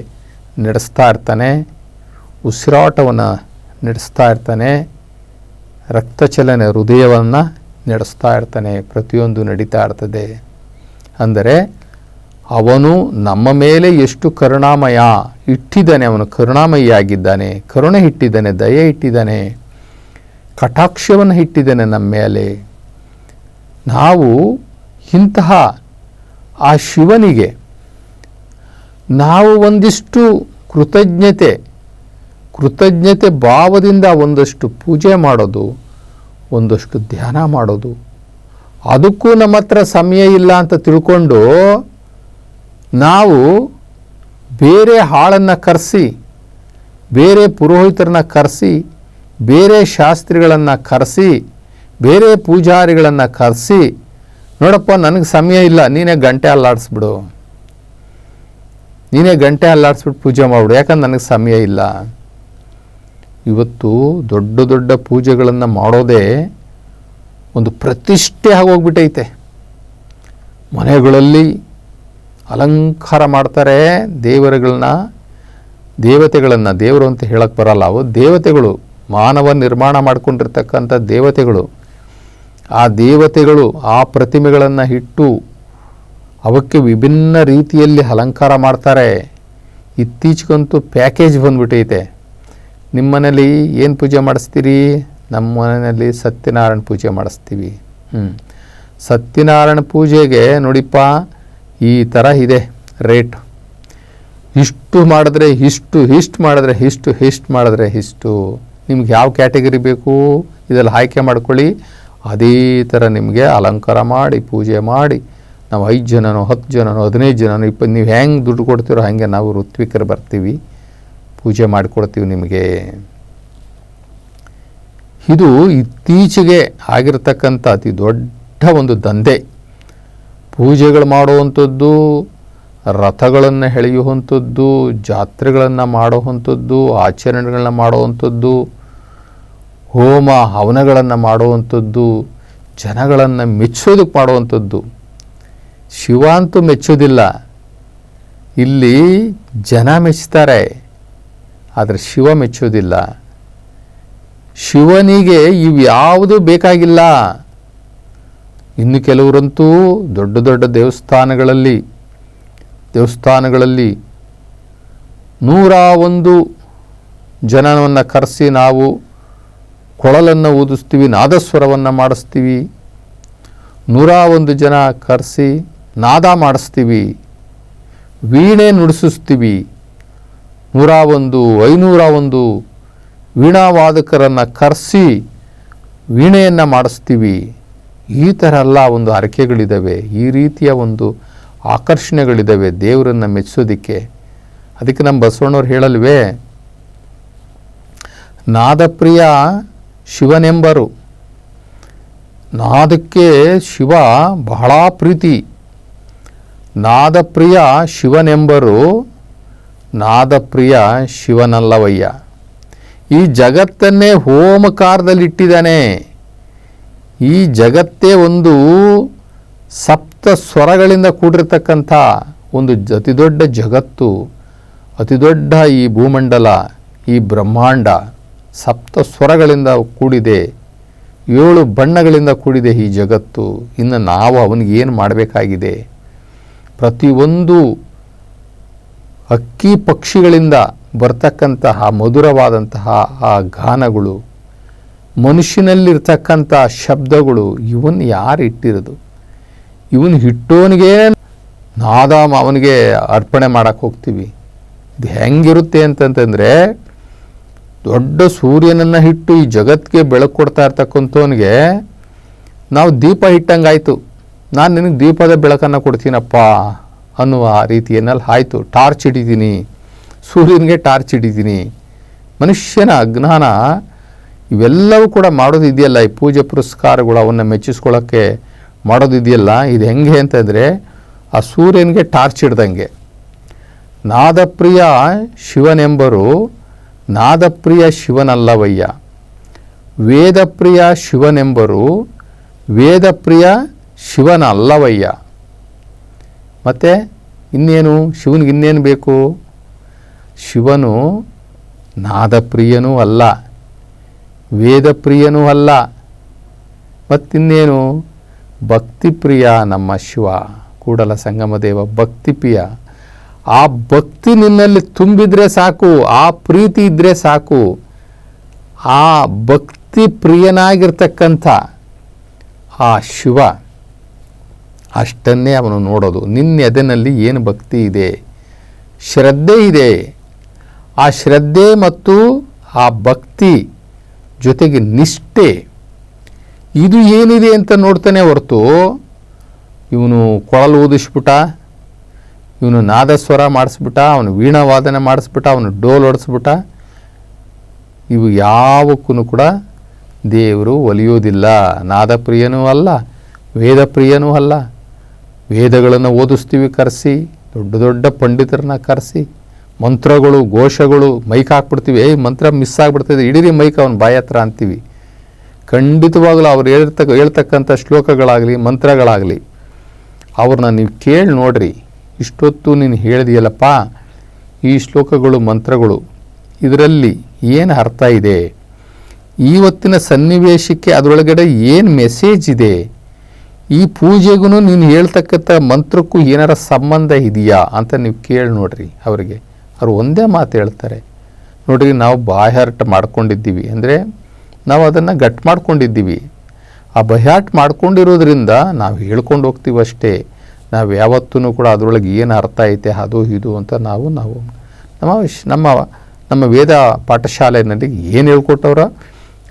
ನಡೆಸ್ತಾ ಇರ್ತಾನೆ, ಉಸಿರಾಟವನ್ನು ನಡೆಸ್ತಾ ಇರ್ತಾನೆ, ರಕ್ತಚಲನೆ ಹೃದಯವನ್ನು ನಡೆಸ್ತಾ ಇರ್ತಾನೆ, ಪ್ರತಿಯೊಂದು ನಡೀತಾ ಇರ್ತದೆ. ಅಂದರೆ ಅವನು ನಮ್ಮ ಮೇಲೆ ಎಷ್ಟು ಕರುಣಾಮಯ ಇಟ್ಟಿದ್ದಾನೆ, ಅವನು ಕರುಣಾಮಯಿಯಾಗಿದ್ದಾನೆ, ಕರುಣೆ ಇಟ್ಟಿದ್ದಾನೆ, ದಯೆ ಇಟ್ಟಿದ್ದಾನೆ, ಕಟಾಕ್ಷವನ್ನು ಇಟ್ಟಿದ್ದಾನೆ ನಮ್ಮ ಮೇಲೆ. ನಾವು ಇಂತಹ ಆ ಶಿವನಿಗೆ ನಾವು ಒಂದಿಷ್ಟು ಕೃತಜ್ಞತೆ ಕೃತಜ್ಞತೆ ಭಾವದಿಂದ ಒಂದಷ್ಟು ಪೂಜೆ ಮಾಡೋದು, ಒಂದಷ್ಟು ಧ್ಯಾನ ಮಾಡೋದು, ಅದಕ್ಕೂ ನಮ್ಮ ಹತ್ರ ಸಮಯ ಇಲ್ಲ ಅಂತ ತಿಳ್ಕೊಂಡು ನಾವು ಬೇರೆ ಹಾಳನ್ನು ಕರೆಸಿ, ಬೇರೆ ಪುರೋಹಿತರನ್ನ ಕರೆಸಿ, ಬೇರೆ ಶಾಸ್ತ್ರಿಗಳನ್ನು ಕರೆಸಿ, ಬೇರೆ ಪೂಜಾರಿಗಳನ್ನು ಕರೆಸಿ ನೋಡಪ್ಪ, ನನಗೆ ಸಮಯ ಇಲ್ಲ. ನೀನೇ ಗಂಟೆ ಅಲ್ಲಾಡಿಸ್ಬಿಡು. ನೀನೇ ಗಂಟೆ ಅಲ್ಲಾಡಿಸ್ಬಿಟ್ಟು ಪೂಜೆ ಮಾಡಿಬಿಡು. ಯಾಕಂದ್ರೆ ನನಗೆ ಸಮಯ ಇಲ್ಲ. ಇವತ್ತು ದೊಡ್ಡ ದೊಡ್ಡ ಪೂಜೆಗಳನ್ನು ಮಾಡೋದೇ ಒಂದು ಪ್ರತಿಷ್ಠೆ ಆಗೋಗ್ಬಿಟ್ಟೈತೆ ಮನೆಗಳಲ್ಲಿ ಅಲಂಕಾರ ಮಾಡ್ತಾರೆ ದೇವರುಗಳನ್ನ, ದೇವತೆಗಳನ್ನು. ದೇವರು ಅಂತ ಹೇಳಕ್ಕೆ ಬರಲ್ಲ. ಅವು ದೇವತೆಗಳು. ಮಾನವ ನಿರ್ಮಾಣ ಮಾಡ್ಕೊಂಡಿರ್ತಕ್ಕಂಥ ದೇವತೆಗಳು. ಆ ದೇವತೆಗಳು ಆ ಪ್ರತಿಮೆಗಳನ್ನು ಇಟ್ಟು ಅವಕ್ಕೆ ವಿಭಿನ್ನ ರೀತಿಯಲ್ಲಿ ಅಲಂಕಾರ ಮಾಡ್ತಾರೆ. ಇತ್ತೀಚೆಗಂತೂ ಪ್ಯಾಕೇಜ್ ಬಂದ್ಬಿಟ್ಟೈತೆ ನಿಮ್ಮ ಮನೇಲಿ ಏನು ಪೂಜೆ ಮಾಡಿಸ್ತೀರಿ? ನಮ್ಮ ಮನೆಯಲ್ಲಿ ಸತ್ಯನಾರಾಯಣ ಪೂಜೆ ಮಾಡಿಸ್ತೀವಿ. ಹ್ಞೂ ಸತ್ಯನಾರಾಯಣ ಪೂಜೆಗೆ ನೋಡಿಪ್ಪ, ಈ ಥರ ಇದೆ ರೇಟ್. ಇಷ್ಟು ಮಾಡಿದ್ರೆ ಇಷ್ಟು ಇಷ್ಟು ಮಾಡಿದ್ರೆ ಇಷ್ಟು ಇಷ್ಟು ಮಾಡಿದ್ರೆ ಇಷ್ಟು. ನಿಮ್ಗೆ ಯಾವ ಕ್ಯಾಟಗರಿ ಬೇಕು? ಇದೆಲ್ಲ ಆಯ್ಕೆ ಮಾಡ್ಕೊಳ್ಳಿ. ಅದೇ ಥರ ನಿಮಗೆ ಅಲಂಕಾರ ಮಾಡಿ, ಪೂಜೆ ಮಾಡಿ, ನಾವು ಐದು ಜನನೋ, ಹತ್ತು ಜನನೋ, ಹದಿನೈದು ಜನನೋ, ಇಪ್ಪ, ನೀವು ಹೆಂಗೆ ದುಡ್ಡು ಕೊಡ್ತೀರೋ ಹಾಗೆ ನಾವು ಋತ್ವಿಕರು ಬರ್ತೀವಿ, ಪೂಜೆ ಮಾಡಿಕೊಡ್ತೀವಿ ನಿಮಗೆ. ಇದು ಇತ್ತೀಚೆಗೆ ಆಗಿರ್ತಕ್ಕಂಥ ಅತಿ ದೊಡ್ಡ ಒಂದು ದಂಧೆ. ಪೂಜೆಗಳು ಮಾಡುವಂಥದ್ದು, ರಥಗಳನ್ನು ಎಳೆಯುವಂಥದ್ದು ಜಾತ್ರೆಗಳನ್ನು ಮಾಡುವಂಥದ್ದು, ಆಚರಣೆಗಳನ್ನ ಮಾಡುವಂಥದ್ದು ಹೋಮ ಹವನಗಳನ್ನು ಮಾಡುವಂಥದ್ದು, ಜನಗಳನ್ನು ಮೆಚ್ಚೋದಕ್ಕೆ ಮಾಡುವಂಥದ್ದು. ಶಿವ ಅಂತೂ ಮೆಚ್ಚೋದಿಲ್ಲ. ಇಲ್ಲಿ ಜನ ಮೆಚ್ಚುತ್ತಾರೆ ಆದರೆ ಶಿವ ಮೆಚ್ಚೋದಿಲ್ಲ. ಶಿವನಿಗೆ ಇವ್ಯಾವುದೂ ಬೇಕಾಗಿಲ್ಲ. ಇನ್ನು ಕೆಲವರಂತೂ ದೊಡ್ಡ ದೊಡ್ಡ ದೇವಸ್ಥಾನಗಳಲ್ಲಿ ದೇವಸ್ಥಾನಗಳಲ್ಲಿ ನೂರ ಒಂದು ಜನನವನ್ನು ಕರೆಸಿ ನಾವು ಕೊಳಲನ್ನು ಊದಿಸ್ತೀವಿ, ನಾದಸ್ವರವನ್ನು ಮಾಡಿಸ್ತೀವಿ. ನೂರ ಒಂದು ಜನ ಕರೆಸಿ ನಾದ ಮಾಡಿಸ್ತೀವಿ. ವೀಣೆ ನುಡಿಸಿಸ್ತೀವಿ. ನೂರ ಒಂದು, ಐನೂರ ಒಂದು ವೀಣಾವಾದಕರನ್ನು ಕರೆಸಿ ವೀಣೆಯನ್ನು ಮಾಡಿಸ್ತೀವಿ. ಈ ಥರ ಎಲ್ಲ ಒಂದು ಹರಕೆಗಳಿದ್ದಾವೆ ಈ ರೀತಿಯ ಒಂದು ಆಕರ್ಷಣೆಗಳಿದ್ದಾವೆ ದೇವರನ್ನು ಮೆಚ್ಚೋದಕ್ಕೆ ಅದಕ್ಕೆ ನಮ್ಮ ಬಸವಣ್ಣವ್ರು ಹೇಳಲ್ವೇ, ನಾದಪ್ರಿಯ ಶಿವನೆಂಬರು. ನಾದಕ್ಕೆ ಶಿವ ಬಹಳ ಪ್ರೀತಿ. ನಾದಪ್ರಿಯ ಶಿವನೆಂಬರು, ನಾದಪ್ರಿಯ ಶಿವನಲ್ಲವಯ್ಯ. ಈ ಜಗತ್ತನ್ನೇ ಹೋಮಕಾರದಲ್ಲಿಟ್ಟಿದ್ದಾನೆ. ಈ ಜಗತ್ತೇ ಒಂದು ಸಪ್ತ ಸ್ವರಗಳಿಂದ ಕೂಡಿರ್ತಕ್ಕಂಥ ಒಂದು ಅತಿದೊಡ್ಡ ದೊಡ್ಡ ಜಗತ್ತು ಅತಿ ದೊಡ್ಡ ಈ ಭೂಮಂಡಲ, ಈ ಬ್ರಹ್ಮಾಂಡ. ಸಪ್ತ ಸ್ವರಗಳಿಂದ ಕೂಡಿದೆ, ಏಳು ಬಣ್ಣಗಳಿಂದ ಕೂಡಿದೆ ಈ ಜಗತ್ತು. ಇನ್ನು ನಾವು ಅವನಿಗೆ ಏನು ಮಾಡಬೇಕಾಗಿದೆ? ಪ್ರತಿಯೊಂದು ಹಕ್ಕಿ ಪಕ್ಷಿಗಳಿಂದ ಬರ್ತಕ್ಕಂತಹ ಮಧುರವಾದಂತಹ ಆ ಗಾನಗಳು ಮನುಷ್ಯನಲ್ಲಿರ್ತಕ್ಕಂಥ ಶಬ್ದಗಳು, ಇವನ್ ಯಾರು ಇಟ್ಟಿರೋದು? ಇವನ್ ಹಿಟ್ಟೋನಿಗೆ ನಾದ ಅವನಿಗೆ ಅರ್ಪಣೆ ಮಾಡೋಕ್ಕೆ ಹೋಗ್ತೀವಿ. ಇದು ಹೆಂಗಿರುತ್ತೆ ಅಂತಂತಂದರೆ ದೊಡ್ಡ ಸೂರ್ಯನನ್ನು ಇಟ್ಟು ಈ ಜಗತ್ತಿಗೆ ಬೆಳಕು ಕೊಡ್ತಾ ಇರ್ತಕ್ಕಂಥವನಿಗೆ ನಾವು ದೀಪ ಹಿಟ್ಟಂಗಾಯಿತು. ನಾನು ನಿನಗೆ ದೀಪದ ಬೆಳಕನ್ನು ಕೊಡ್ತೀನಪ್ಪ ಅನ್ನುವ ರೀತಿಯನ್ನಲ್ಲಿ ಆಯಿತು. ಟಾರ್ಚ್ ಹಿಡಿದೀನಿ. ಸೂರ್ಯನಿಗೆ ಟಾರ್ಚ್ ಹಿಡಿದೀನಿ. ಮನುಷ್ಯನ ಅಜ್ಞಾನ ಇವೆಲ್ಲವೂ ಕೂಡ ಮಾಡೋದು ಇದೆಯಲ್ಲ ಈ ಪೂಜೆ ಪುರಸ್ಕಾರಗಳು ಅವನ್ನು ಮೆಚ್ಚಿಸ್ಕೊಳ್ಳೋಕ್ಕೆ ಮಾಡೋದು ಇದೆಯಲ್ಲ ಇದು ಹೆಂಗೆ ಅಂತಂದರೆ ಆ ಸೂರ್ಯನಿಗೆ ಟಾರ್ಚ್ ಹಿಡ್ದಂಗೆ. ನಾದಪ್ರಿಯ ಶಿವನೆಂಬರು ನಾದಪ್ರಿಯ ಶಿವನಲ್ಲವಯ್ಯ. ವೇದಪ್ರಿಯ ಶಿವನೆಂಬರು ವೇದಪ್ರಿಯ ಶಿವನಲ್ಲವಯ್ಯ. ಮತ್ತು ಇನ್ನೇನು? ಶಿವನಿಗೆ ಇನ್ನೇನು ಬೇಕು? ಶಿವನು ನಾದಪ್ರಿಯನೂ ಅಲ್ಲ. ವೇದಪ್ರಿಯನೂ ಅಲ್ಲ. ಮತ್ತಿನ್ನೇನು? ಭಕ್ತಿಪ್ರಿಯ ನಮ್ಮ ಶಿವ. ಕೂಡಲ ಸಂಗಮದೇವ ಭಕ್ತಿಪ್ರಿಯ. ಆ ಭಕ್ತಿ ನಿನ್ನಲ್ಲಿ ತುಂಬಿದ್ರೆ ಸಾಕು, ಆ ಪ್ರೀತಿ ಇದ್ದರೆ ಸಾಕು, ಆ ಭಕ್ತಿ ಪ್ರಿಯನಾಗಿರ್ತಕ್ಕಂಥ ಆ ಶಿವ ಅಷ್ಟನ್ನೇ ಅವನು ನೋಡೋದು. ನಿನ್ನ ಎದೆನಲ್ಲಿ ಏನು ಭಕ್ತಿ ಇದೆ? ಶ್ರದ್ಧೆ ಇದೆ. ಆ ಶ್ರದ್ಧೆ ಮತ್ತು ಆ ಭಕ್ತಿ ಜೊತೆಗೆ ನಿಷ್ಠೆ, ಇದು ಏನಿದೆ ಅಂತ ನೋಡ್ತಾನೆ ಹೊರತು ಇವನು ಕೊಳಲು ಊದಿಸ್ಬಿಟ್ಟ. ಇವನು ನಾದಸ್ವರ ಮಾಡಿಸ್ಬಿಟ್ಟ, ಅವನು ವೀಣಾವಾದನೆ ಮಾಡಿಸ್ಬಿಟ್ಟ, ಅವನು ಡೋಲ್ ಹೊಡೆಸ್ಬಿಟ್ಟ. ಇವು ಯಾವಕ್ಕೂ ಕೂಡ ದೇವರು ಒಲಿಯೋದಿಲ್ಲ. ನಾದಪ್ರಿಯನೂ ಅಲ್ಲ, ವೇದಪ್ರಿಯನೂ ಅಲ್ಲ. ವೇದಗಳನ್ನು ಓದಿಸ್ತೀವಿ ಕರೆಸಿ, ದೊಡ್ಡ ದೊಡ್ಡ ಪಂಡಿತರನ್ನ ಕರೆಸಿ. ಮಂತ್ರಗಳು, ಘೋಷಗಳು, ಮೈಕ್ ಹಾಕ್ಬಿಡ್ತೀವಿ. ಏಯ್, ಮಂತ್ರ ಮಿಸ್ ಆಗಿಬಿಡ್ತಿದೆ. ಇಡೀ ಮೈಕ್ ಅವನು ಬಾಯ ಹತ್ರ ಅಂತೀವಿ. ಖಂಡಿತವಾಗಲೂ ಅವ್ರು ಹೇಳ್ತಕ್ಕ, ಹೇಳ್ತಕ್ಕಂಥ ಶ್ಲೋಕಗಳಾಗಲಿ, ಮಂತ್ರಗಳಾಗಲಿ ಅವ್ರನ್ನ ನೀವು ಕೇಳಿ ನೋಡ್ರಿ. ಇಷ್ಟೊತ್ತು ನೀನು ಹೇಳಿದೆಯಲ್ಲಪ್ಪ, ಈ ಶ್ಲೋಕಗಳು, ಮಂತ್ರಗಳು, ಇದರಲ್ಲಿ ಏನು ಅರ್ಥ ಇದೆ? ಇವತ್ತಿನ ಸನ್ನಿವೇಶಕ್ಕೆ ಅದರೊಳಗಡೆ ಏನು ಮೆಸೇಜ್ ಇದೆ? ಈ ಪೂಜೆಗೂ ನೀನು ಹೇಳ್ತಕ್ಕಂಥ ಮಂತ್ರಕ್ಕೂ ಏನಾರ ಸಂಬಂಧ ಇದೆಯಾ ಅಂತ ನೀವು ಕೇಳಿ ನೋಡ್ರಿ ಅವರಿಗೆ. ಅವರು ಒಂದೇ ಮಾತು ಹೇಳ್ತಾರೆ. ನೋಡ್ರಿ, ನಾವು ಬಾಯ್ಹಾರ್ಟ್ ಮಾಡ್ಕೊಂಡಿದ್ದೀವಿ. ಅಂದರೆ ನಾವು ಅದನ್ನು ಗಟ್ ಮಾಡ್ಕೊಂಡಿದ್ದೀವಿ. ಆ ಬಹ್ಯಾಟ್ ಮಾಡ್ಕೊಂಡಿರೋದ್ರಿಂದ ನಾವು ಹೇಳ್ಕೊಂಡು ಹೋಗ್ತೀವಿ ಅಷ್ಟೇ ನಾವು ಯಾವತ್ತೂ ಕೂಡ ಅದರೊಳಗೆ ಏನು ಅರ್ಥ ಐತೆ, ಅದು ಇದು ಅಂತ ನಾವು ನಾವು ನಮ್ಮ ನಮ್ಮ ನಮ್ಮ ವೇದ ಪಾಠಶಾಲೆಯಲ್ಲಿ ಏನು ಹೇಳ್ಕೊಟ್ಟವ್ರ?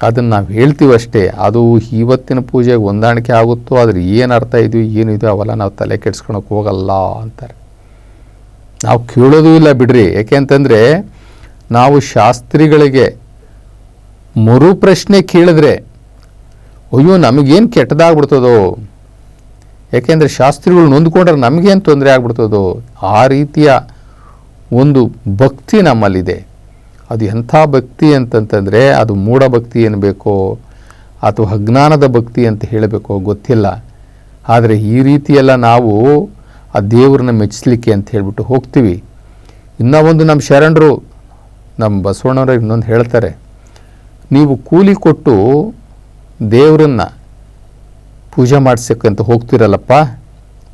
ಅದನ್ನು ನಾವು ಹೇಳ್ತೀವಷ್ಟೇ ಅದು ಇವತ್ತಿನ ಪೂಜೆಗೆ ಹೊಂದಾಣಿಕೆ ಆಗುತ್ತೋ ಅದ್ರ ಏನು ಅರ್ಥ ಇದೆಯೋ, ಏನು ಇದೆಯೋ ಅವೆಲ್ಲ ನಾವು ತಲೆ ಕೆಡ್ಸ್ಕೊಳಕ್ಕೆ ಹೋಗಲ್ಲ ಅಂತಾರೆ. ನಾವು ಕೇಳೋದು ಇಲ್ಲ ಬಿಡ್ರಿ. ಯಾಕೆಂತಂದರೆ ನಾವು ಶಾಸ್ತ್ರಿಗಳಿಗೆ ಮರು ಪ್ರಶ್ನೆ ಕೇಳಿದ್ರೆ, ಅಯ್ಯೋ ನಮಗೇನು ಕೆಟ್ಟದಾಗ್ಬಿಡ್ತದೋ? ಯಾಕೆಂದರೆ ಶಾಸ್ತ್ರಿಗಳು ನೊಂದ್ಕೊಂಡ್ರೆ ನಮಗೇನು ತೊಂದರೆ ಆಗ್ಬಿಡ್ತದೋ ಆ ರೀತಿಯ ಒಂದು ಭಕ್ತಿ ನಮ್ಮಲ್ಲಿದೆ. ಅದು ಎಂಥ ಭಕ್ತಿ ಅಂತಂತಂದರೆ ಅದು ಮೂಢಭಕ್ತಿ ಭಕ್ತಿ ಏನ್ಬೇಕೋ ಅಥವಾ ಅಜ್ಞಾನದ ಭಕ್ತಿ ಅಂತ ಹೇಳಬೇಕೋ ಗೊತ್ತಿಲ್ಲ. ಆದರೆ ಈ ರೀತಿಯೆಲ್ಲ ನಾವು ಆ ದೇವ್ರನ್ನ ಮೆಚ್ಚಿಸ್ಲಿಕ್ಕೆ ಅಂತ ಹೇಳಿಬಿಟ್ಟು ಹೋಗ್ತೀವಿ. ಇನ್ನೂ ಒಂದು ನಮ್ಮ ಶರಣರು, ನಮ್ಮ ಬಸವಣ್ಣವರು ಇನ್ನೊಂದು ಹೇಳ್ತಾರೆ, ನೀವು ಕೂಲಿ ಕೊಟ್ಟು ದೇವರನ್ನ ಪೂಜೆ ಮಾಡಿಸಕ್ಕಂತ ಹೋಗ್ತಿರಲ್ಲಪ್ಪ?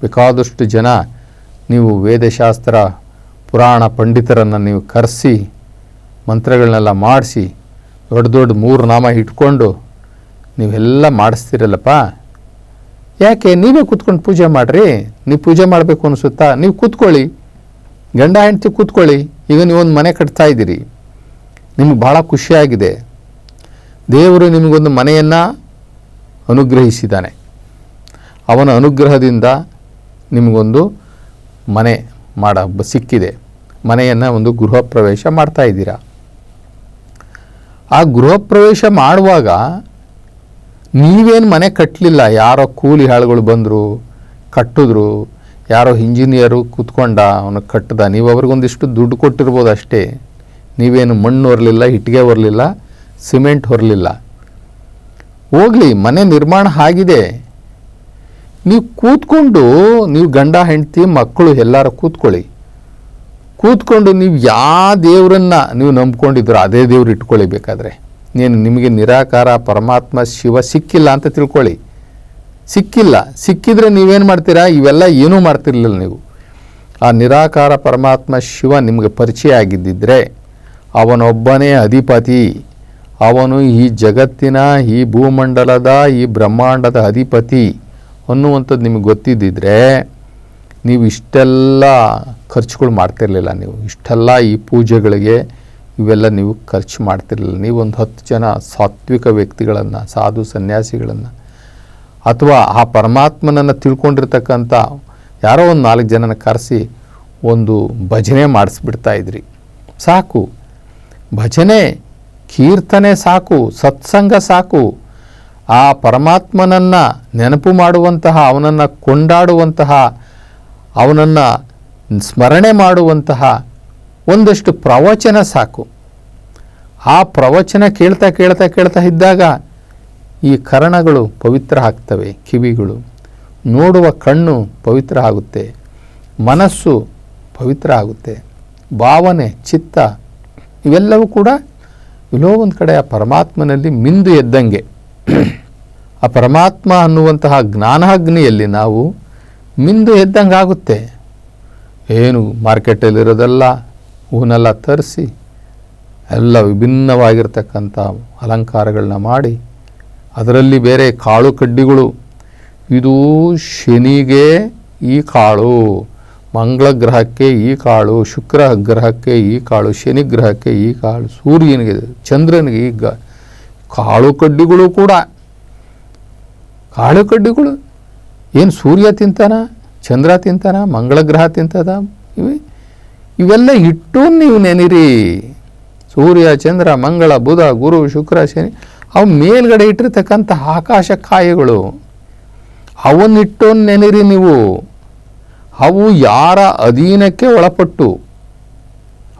ಬೇಕಾದಷ್ಟು ಜನ ನೀವು ವೇದಶಾಸ್ತ್ರ, ಪುರಾಣ ಪಂಡಿತರನ್ನು ನೀವು ಕರೆಸಿ, ಮಂತ್ರಗಳನ್ನೆಲ್ಲ ಮಾಡಿಸಿ, ದೊಡ್ಡ ದೊಡ್ಡ ಮೂರು ನಾಮ ಇಟ್ಕೊಂಡು ನೀವೆಲ್ಲ ಮಾಡಿಸ್ತೀರಲ್ಲಪ್ಪ? ಯಾಕೆ? ನೀವೇ ಕೂತ್ಕೊಂಡು ಪೂಜೆ ಮಾಡಿರಿ. ನೀವು ಪೂಜೆ ಮಾಡಬೇಕು ಅನಿಸುತ್ತಾ? ನೀವು ಕೂತ್ಕೊಳ್ಳಿ. ಗಂಡ, ಹೆಂಡತಿ ಕೂತ್ಕೊಳ್ಳಿ. ಈಗ ನೀವೊಂದು ಮನೆ ಕಟ್ತಾ ಇದ್ದೀರಿ. ನಿಮ್ಗೆ ಭಾಳ ಖುಷಿಯಾಗಿದೆ. ದೇವರು ನಿಮಗೊಂದು ಮನೆಯನ್ನು ಅನುಗ್ರಹಿಸಿದ್ದಾನೆ. ಅವನ ಅನುಗ್ರಹದಿಂದ ನಿಮಗೊಂದು ಮನೆ ಮಾಡ, ಸಿಕ್ಕಿದೆ. ಮನೆಯನ್ನು ಒಂದು ಗೃಹ ಪ್ರವೇಶ ಮಾಡ್ತಾ ಇದ್ದೀರಾ? ಆ ಗೃಹ ಪ್ರವೇಶ ಮಾಡುವಾಗ ನೀವೇನು ಮನೆ ಕಟ್ಟಲಿಲ್ಲ ಯಾರೋ ಕೂಲಿ ಹಾಳುಗಳು ಬಂದರು, ಕಟ್ಟಿದ್ರು, ಯಾರೋ ಇಂಜಿನಿಯರು ಕೂತ್ಕೊಂಡ, ಅವನು ಕಟ್ಟದ. ನೀವು ಅವ್ರಿಗೊಂದಿಷ್ಟು ದುಡ್ಡು ಕೊಟ್ಟಿರ್ಬೋದು ಅಷ್ಟೇ. ನೀವೇನು ಮಣ್ಣು ಹೊರಲಿಲ್ಲ, ಇಟ್ಟಿಗೆ ಹೊರಲಿಲ್ಲ, ಸಿಮೆಂಟ್ ಹೊರಲಿಲ್ಲ. ಹೋಗಲಿ, ಮನೆ ನಿರ್ಮಾಣ ಆಗಿದೆ. ನೀವು ಕೂತ್ಕೊಂಡು, ನೀವು ಗಂಡ, ಹೆಂಡತಿ, ಮಕ್ಕಳು ಎಲ್ಲರೂ ಕೂತ್ಕೊಳ್ಳಿ. ಕೂತ್ಕೊಂಡು ನೀವು ಯಾವ ದೇವರನ್ನು ನೀವು ನಂಬ್ಕೊಂಡಿದ್ರು ಅದೇ ದೇವ್ರು ಇಟ್ಕೊಳ್ಳಿ ಬೇಕಾದರೆ. ನೀನು ನಿಮಗೆ ನಿರಾಕಾರ ಪರಮಾತ್ಮ ಶಿವ ಸಿಕ್ಕಿಲ್ಲ ಅಂತ ತಿಳ್ಕೊಳ್ಳಿ. ಸಿಕ್ಕಿಲ್ಲ, ಸಿಕ್ಕಿದ್ರೆ ನೀವೇನು ಮಾಡ್ತೀರಾ? ಇವೆಲ್ಲ ಏನೂ ಮಾಡ್ತಿರ್ಲಿಲ್ಲ ನೀವು. ಆ ನಿರಾಕಾರ ಪರಮಾತ್ಮ ಶಿವ ನಿಮಗೆ ಪರಿಚಯ ಆಗಿದ್ದಿದ್ರೆ, ಅವನೊಬ್ಬನೇ ಅಧಿಪತಿ. ಅವನು ಈ ಜಗತ್ತಿನ, ಈ ಭೂಮಂಡಲದ, ಈ ಬ್ರಹ್ಮಾಂಡದ ಅಧಿಪತಿ. ಅನ್ನುವಂಥದ್ದು ನಿಮಗೆ ಗೊತ್ತಿದ್ದಿದ್ರೆ ನೀವು ಇಷ್ಟೆಲ್ಲ ಖರ್ಚುಗಳು ಮಾಡ್ತಿರ್ಲಿಲ್ಲ ನೀವು. ಇಷ್ಟೆಲ್ಲ ಈ ಪೂಜೆಗಳಿಗೆ ಇವೆಲ್ಲ ನೀವು ಖರ್ಚು ಮಾಡ್ತಿರಲಿಲ್ಲ. ನೀವು ಒಂದು ಹತ್ತು ಜನ ಸಾತ್ವಿಕ ವ್ಯಕ್ತಿಗಳನ್ನು, ಸಾಧು ಸನ್ಯಾಸಿಗಳನ್ನು ಅಥವಾ ಆ ಪರಮಾತ್ಮನನ್ನು ತಿಳ್ಕೊಂಡಿರ್ತಕ್ಕಂಥ ಯಾರೋ ಒಂದು ನಾಲ್ಕು ಜನನ ಕರೆಸಿ ಒಂದು ಭಜನೆ ಮಾಡಿಸ್ಬಿಡ್ತಾ ಇದ್ರಿ. ಸಾಕು. ಭಜನೆ, ಕೀರ್ತನೆ ಸಾಕು, ಸತ್ಸಂಗ ಸಾಕು. ಆ ಪರಮಾತ್ಮನನ್ನು ನೆನಪು ಮಾಡುವಂತಹ, ಅವನನ್ನು ಕೊಂಡಾಡುವಂತಹ, ಅವನನ್ನು ಸ್ಮರಣೆ ಮಾಡುವಂತಹ ಒಂದಷ್ಟು ಪ್ರವಚನ ಸಾಕು. ಆ ಪ್ರವಚನ ಕೇಳ್ತಾ ಕೇಳ್ತಾ ಕೇಳ್ತಾ ಇದ್ದಾಗ ಈ ಕರಣಗಳು ಪವಿತ್ರ ಆಗ್ತವೆ, ಕಿವಿಗಳು. ನೋಡುವ ಕಣ್ಣು ಪವಿತ್ರ ಆಗುತ್ತೆ, ಮನಸ್ಸು ಪವಿತ್ರ ಆಗುತ್ತೆ, ಭಾವನೆ, ಚಿತ್ತ ಇವೆಲ್ಲವೂ ಕೂಡ ಎಲ್ಲೋ ಒಂದು ಕಡೆ ಆ ಪರಮಾತ್ಮನಲ್ಲಿ ಮಿಂದು ಎದ್ದಂಗೆ. ಆ ಪರಮಾತ್ಮ ಅನ್ನುವಂತಹ ಜ್ಞಾನಾಗ್ನಿಯಲ್ಲಿ ನಾವು ಮಿಂದು ಎದ್ದಂಗೆ ಆಗುತ್ತೆ. ಏನು ಮಾರ್ಕೆಟಲ್ಲಿರೋದೆಲ್ಲ ಹೂನೆಲ್ಲ ತರಿಸಿ ಎಲ್ಲ ವಿಭಿನ್ನವಾಗಿರ್ತಕ್ಕಂಥ ಅಲಂಕಾರಗಳನ್ನ ಮಾಡಿ ಅದರಲ್ಲಿ ಬೇರೆ ಕಾಳು ಕಡ್ಡಿಗಳು. ಇದು ಶನಿಗೆ ಈ ಕಾಳು ಮಂಗಳ ಗ್ರಹಕ್ಕೆ ಈ ಕಾಳು ಶುಕ್ರ ಗ್ರಹಕ್ಕೆ ಈ ಕಾಳು ಶನಿ ಗ್ರಹಕ್ಕೆ ಈ ಕಾಳು, ಸೂರ್ಯನಿಗೆ, ಚಂದ್ರನಿಗೆ ಈ ಗ ಕಾಳು ಕಡ್ಡಿಗಳು ಕೂಡ. ಕಾಳು ಕಡ್ಡಿಗಳು. ಏನು ಸೂರ್ಯ ತಿಂತಾನ, ಚಂದ್ರ ತಿಂತಾನ, ಮಂಗಳ ಗ್ರಹ ತಿಂತದ, ಇವೆ ಇವೆಲ್ಲ ಇಟ್ಟು ನೀವು ನೆನಿರಿ. ಸೂರ್ಯ, ಚಂದ್ರ, ಮಂಗಳ, ಬುಧ, ಗುರು, ಶುಕ್ರ, ಶನಿ, ಅವು ಮೇಲ್ಗಡೆ ಇಟ್ಟಿರ್ತಕ್ಕಂಥ ಆಕಾಶ ಕಾಯಿಗಳು. ಅವನ್ನಿಟ್ಟು ನೆನಿರಿ ನೀವು. ಅವು ಯಾರ ಅಧೀನಕ್ಕೆ ಒಳಪಟ್ಟು?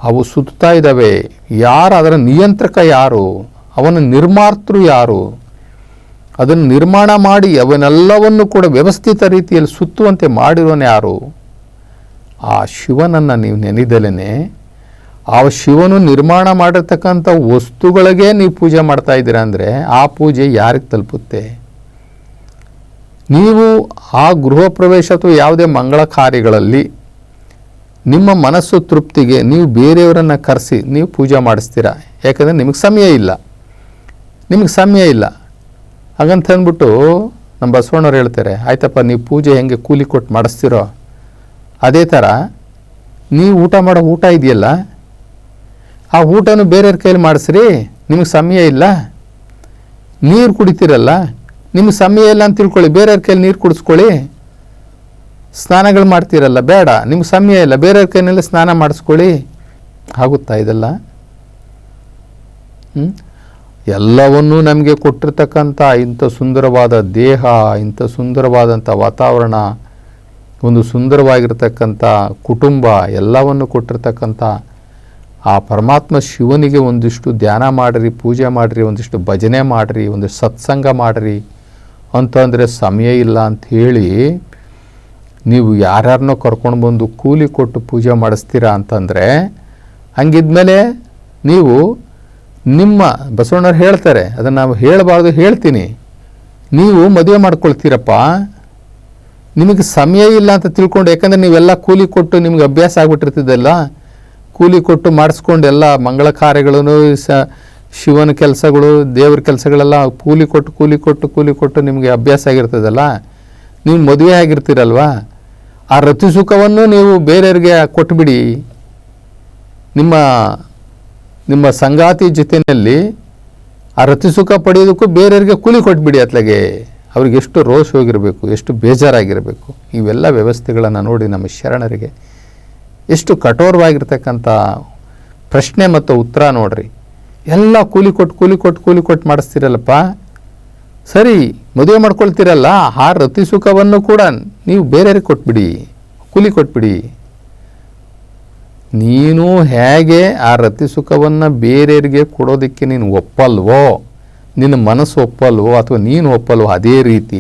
ಅವು ಸುತ್ತಾ ಇದ್ದಾವೆ. ಯಾರು ಅದರ ನಿಯಂತ್ರಕ ಯಾರು? ಅವನ ನಿರ್ಮಾತೃ ಯಾರು? ಅದನ್ನು ನಿರ್ಮಾಣ ಮಾಡಿ ಅವನ್ನೆಲ್ಲವನ್ನು ಕೂಡ ವ್ಯವಸ್ಥಿತ ರೀತಿಯಲ್ಲಿ ಸುತ್ತುವಂತೆ ಮಾಡಿರೋನು ಯಾರು? ಆ ಶಿವನನ್ನು ನೀವು ನೆನೆದಲೇ ಆ ಶಿವನು ನಿರ್ಮಾಣ ಮಾಡಿರ್ತಕ್ಕಂಥ ವಸ್ತುಗಳಿಗೆ ನೀವು ಪೂಜೆ ಮಾಡ್ತಾ ಇದ್ದೀರಾ ಅಂದರೆ ಆ ಪೂಜೆ ಯಾರಿಗೆ ತಲುಪುತ್ತೆ? ನೀವು ಆ ಗೃಹ ಪ್ರವೇಶ ಅಥವಾ ಯಾವುದೇ ಮಂಗಳ ಕಾರ್ಯಗಳಲ್ಲಿ ನಿಮ್ಮ ಮನಸ್ಸು ತೃಪ್ತಿಗೆ ನೀವು ಬೇರೆಯವರನ್ನು ಕರೆಸಿ ನೀವು ಪೂಜೆ ಮಾಡಿಸ್ತೀರಾ? ಯಾಕಂದರೆ ನಿಮಗೆ ಸಮಯ ಇಲ್ಲ. ನಿಮಗೆ ಸಮಯ ಇಲ್ಲ. ಹಾಗಂತ ಅಂದ್ಬಿಟ್ಟು ನಮ್ಮ ಬಸವಣ್ಣವ್ರು ಹೇಳ್ತಾರೆ, ಆಯ್ತಪ್ಪ, ನೀವು ಪೂಜೆ ಹೆಂಗೆ ಕೂಲಿ ಕೊಟ್ಟು ಮಾಡಿಸ್ತೀರೋ? ಅದೇ ಥರ ನೀವು ಊಟ ಮಾಡೋ ಊಟ ಇದೆಯಲ್ಲ, ಆ ಊಟನೂ ಬೇರೆಯವ್ರ ಕೈಲಿ ಮಾಡಿಸ್ರಿ, ನಿಮಗೆ ಸಮಯ ಇಲ್ಲ. ನೀರು ಕುಡಿತೀರಲ್ಲ, ನಿಮಗೆ ಸಮಯ ಇಲ್ಲ ಅಂತ ತಿಳ್ಕೊಳ್ಳಿ, ಬೇರೆಯವ್ರ ಕೈಲಿ ನೀರು ಕುಡಿಸ್ಕೊಳ್ಳಿ. ಸ್ನಾನಗಳು ಮಾಡ್ತೀರಲ್ಲ, ಬೇಡ, ನಿಮ್ಗೆ ಸಮಯ ಇಲ್ಲ, ಬೇರೆಯವ್ರ ಕೈನಲ್ಲಿ ಸ್ನಾನ ಮಾಡಿಸ್ಕೊಳ್ಳಿ. ಆಗುತ್ತಾ ಇದೆಲ್ಲ? ಹ್ಞೂ ಎಲ್ಲವನ್ನೂ ನಮಗೆ ಕೊಟ್ಟಿರ್ತಕ್ಕಂಥ ಇಂಥ ಸುಂದರವಾದ ದೇಹ, ಇಂಥ ಸುಂದರವಾದಂಥ ವಾತಾವರಣ, ಒಂದು ಸುಂದರವಾಗಿರ್ತಕ್ಕಂಥ ಕುಟುಂಬ, ಎಲ್ಲವನ್ನು ಕೊಟ್ಟಿರ್ತಕ್ಕಂಥ ಆ ಪರಮಾತ್ಮ ಶಿವನಿಗೆ ಒಂದಿಷ್ಟು ಧ್ಯಾನ ಮಾಡಿರಿ, ಪೂಜೆ ಮಾಡಿರಿ, ಒಂದಿಷ್ಟು ಭಜನೆ ಮಾಡಿರಿ, ಒಂದು ಸತ್ಸಂಗ ಮಾಡಿರಿ ಅಂತಂದರೆ ಸಮಯ ಇಲ್ಲ ಅಂತ ಹೇಳಿ ನೀವು ಯಾರ್ಯಾರನ್ನೋ ಕರ್ಕೊಂಡು ಬಂದು ಕೂಲಿ ಕೊಟ್ಟು ಪೂಜೆ ಮಾಡಿಸ್ತೀರಾ ಅಂತಂದರೆ ಹಂಗಿದ್ಮೇಲೆ ನೀವು ನಿಮ್ಮ ಬಸವಣ್ಣವ್ರು ಹೇಳ್ತಾರೆ, ಅದನ್ನು ನಾವು ಹೇಳಬಾರ್ದು ಹೇಳ್ತೀನಿ. ನೀವು ಮದುವೆ ಮಾಡ್ಕೊಳ್ತೀರಪ್ಪ. ನಿಮಗೆ ಸಮಯ ಇಲ್ಲ ಅಂತ ತಿಳ್ಕೊಂಡು, ಯಾಕಂದರೆ ನೀವೆಲ್ಲ ಕೂಲಿ ಕೊಟ್ಟು ನಿಮ್ಗೆ ಅಭ್ಯಾಸ ಆಗಿಬಿಟ್ಟಿರ್ತದಲ್ಲ, ಕೂಲಿ ಕೊಟ್ಟು ಮಾಡಿಸ್ಕೊಂಡು ಎಲ್ಲ ಮಂಗಳ ಕಾರ್ಯಗಳನ್ನು, ಸ, ಶಿವನ ಕೆಲಸಗಳು, ದೇವ್ರ ಕೆಲಸಗಳೆಲ್ಲ ಕೂಲಿ ಕೊಟ್ಟು ಕೂಲಿ ಕೊಟ್ಟು ಕೂಲಿ ಕೊಟ್ಟು ನಿಮಗೆ ಅಭ್ಯಾಸ ಆಗಿರ್ತದಲ್ಲ, ನೀವು ಮದುವೆ ಆಗಿರ್ತೀರಲ್ವಾ? ಆ ರತಿ ಸುಖವನ್ನು ನೀವು ಬೇರೆಯವ್ರಿಗೆ ಕೊಟ್ಬಿಡಿ. ನಿಮ್ಮ ನಿಮ್ಮ ಸಂಗಾತಿ ಜೊತೆಯಲ್ಲಿ ಆ ರತಿ ಸುಖ ಪಡೆಯೋದಕ್ಕೂ ಬೇರೆಯವ್ರಿಗೆ ಕೂಲಿ ಕೊಟ್ಬಿಡಿ ಅತ್ಲಾಗೆ. ಅವ್ರಿಗೆ ಎಷ್ಟು ರೋಷ ಹೋಗಿರಬೇಕು, ಎಷ್ಟು ಬೇಜಾರಾಗಿರಬೇಕು. ಇವೆಲ್ಲ ವ್ಯವಸ್ಥೆಗಳನ್ನು ನೋಡಿ ನಮ್ಮ ಶರಣರಿಗೆ ಎಷ್ಟು ಕಠೋರವಾಗಿರ್ತಕ್ಕಂಥ ಪ್ರಶ್ನೆ ಮತ್ತು ಉತ್ತರ ನೋಡ್ರಿ. ಎಲ್ಲ ಕೂಲಿ ಕೊಟ್ಟು ಕೂಲಿ ಕೊಟ್ಟು ಕೂಲಿ ಕೊಟ್ಟು ಮಾಡಿಸ್ತೀರಲ್ಲಪ್ಪ. ಸರಿ, ಮದುವೆ ಮಾಡ್ಕೊಳ್ತೀರಲ್ಲ, ಆ ರತಿ ಸುಖವನ್ನು ಕೂಡ ನೀವು ಬೇರೆಯವ್ರಿಗೆ ಕೊಟ್ಬಿಡಿ, ಕೂಲಿ ಕೊಟ್ಬಿಡಿ. ನೀನು ಹೇಗೆ ಆ ರತಿ ಸುಖವನ್ನು ಬೇರೆಯವರಿಗೆ ಕೊಡೋದಕ್ಕೆ ನೀನು ಒಪ್ಪಲ್ವೋ? ನಿನ್ನ ಮನಸ್ಸು ಒಪ್ಪಲ್ವೋ? ಅಥವಾ ನೀನು ಒಪ್ಪಲ್ವೋ? ಅದೇ ರೀತಿ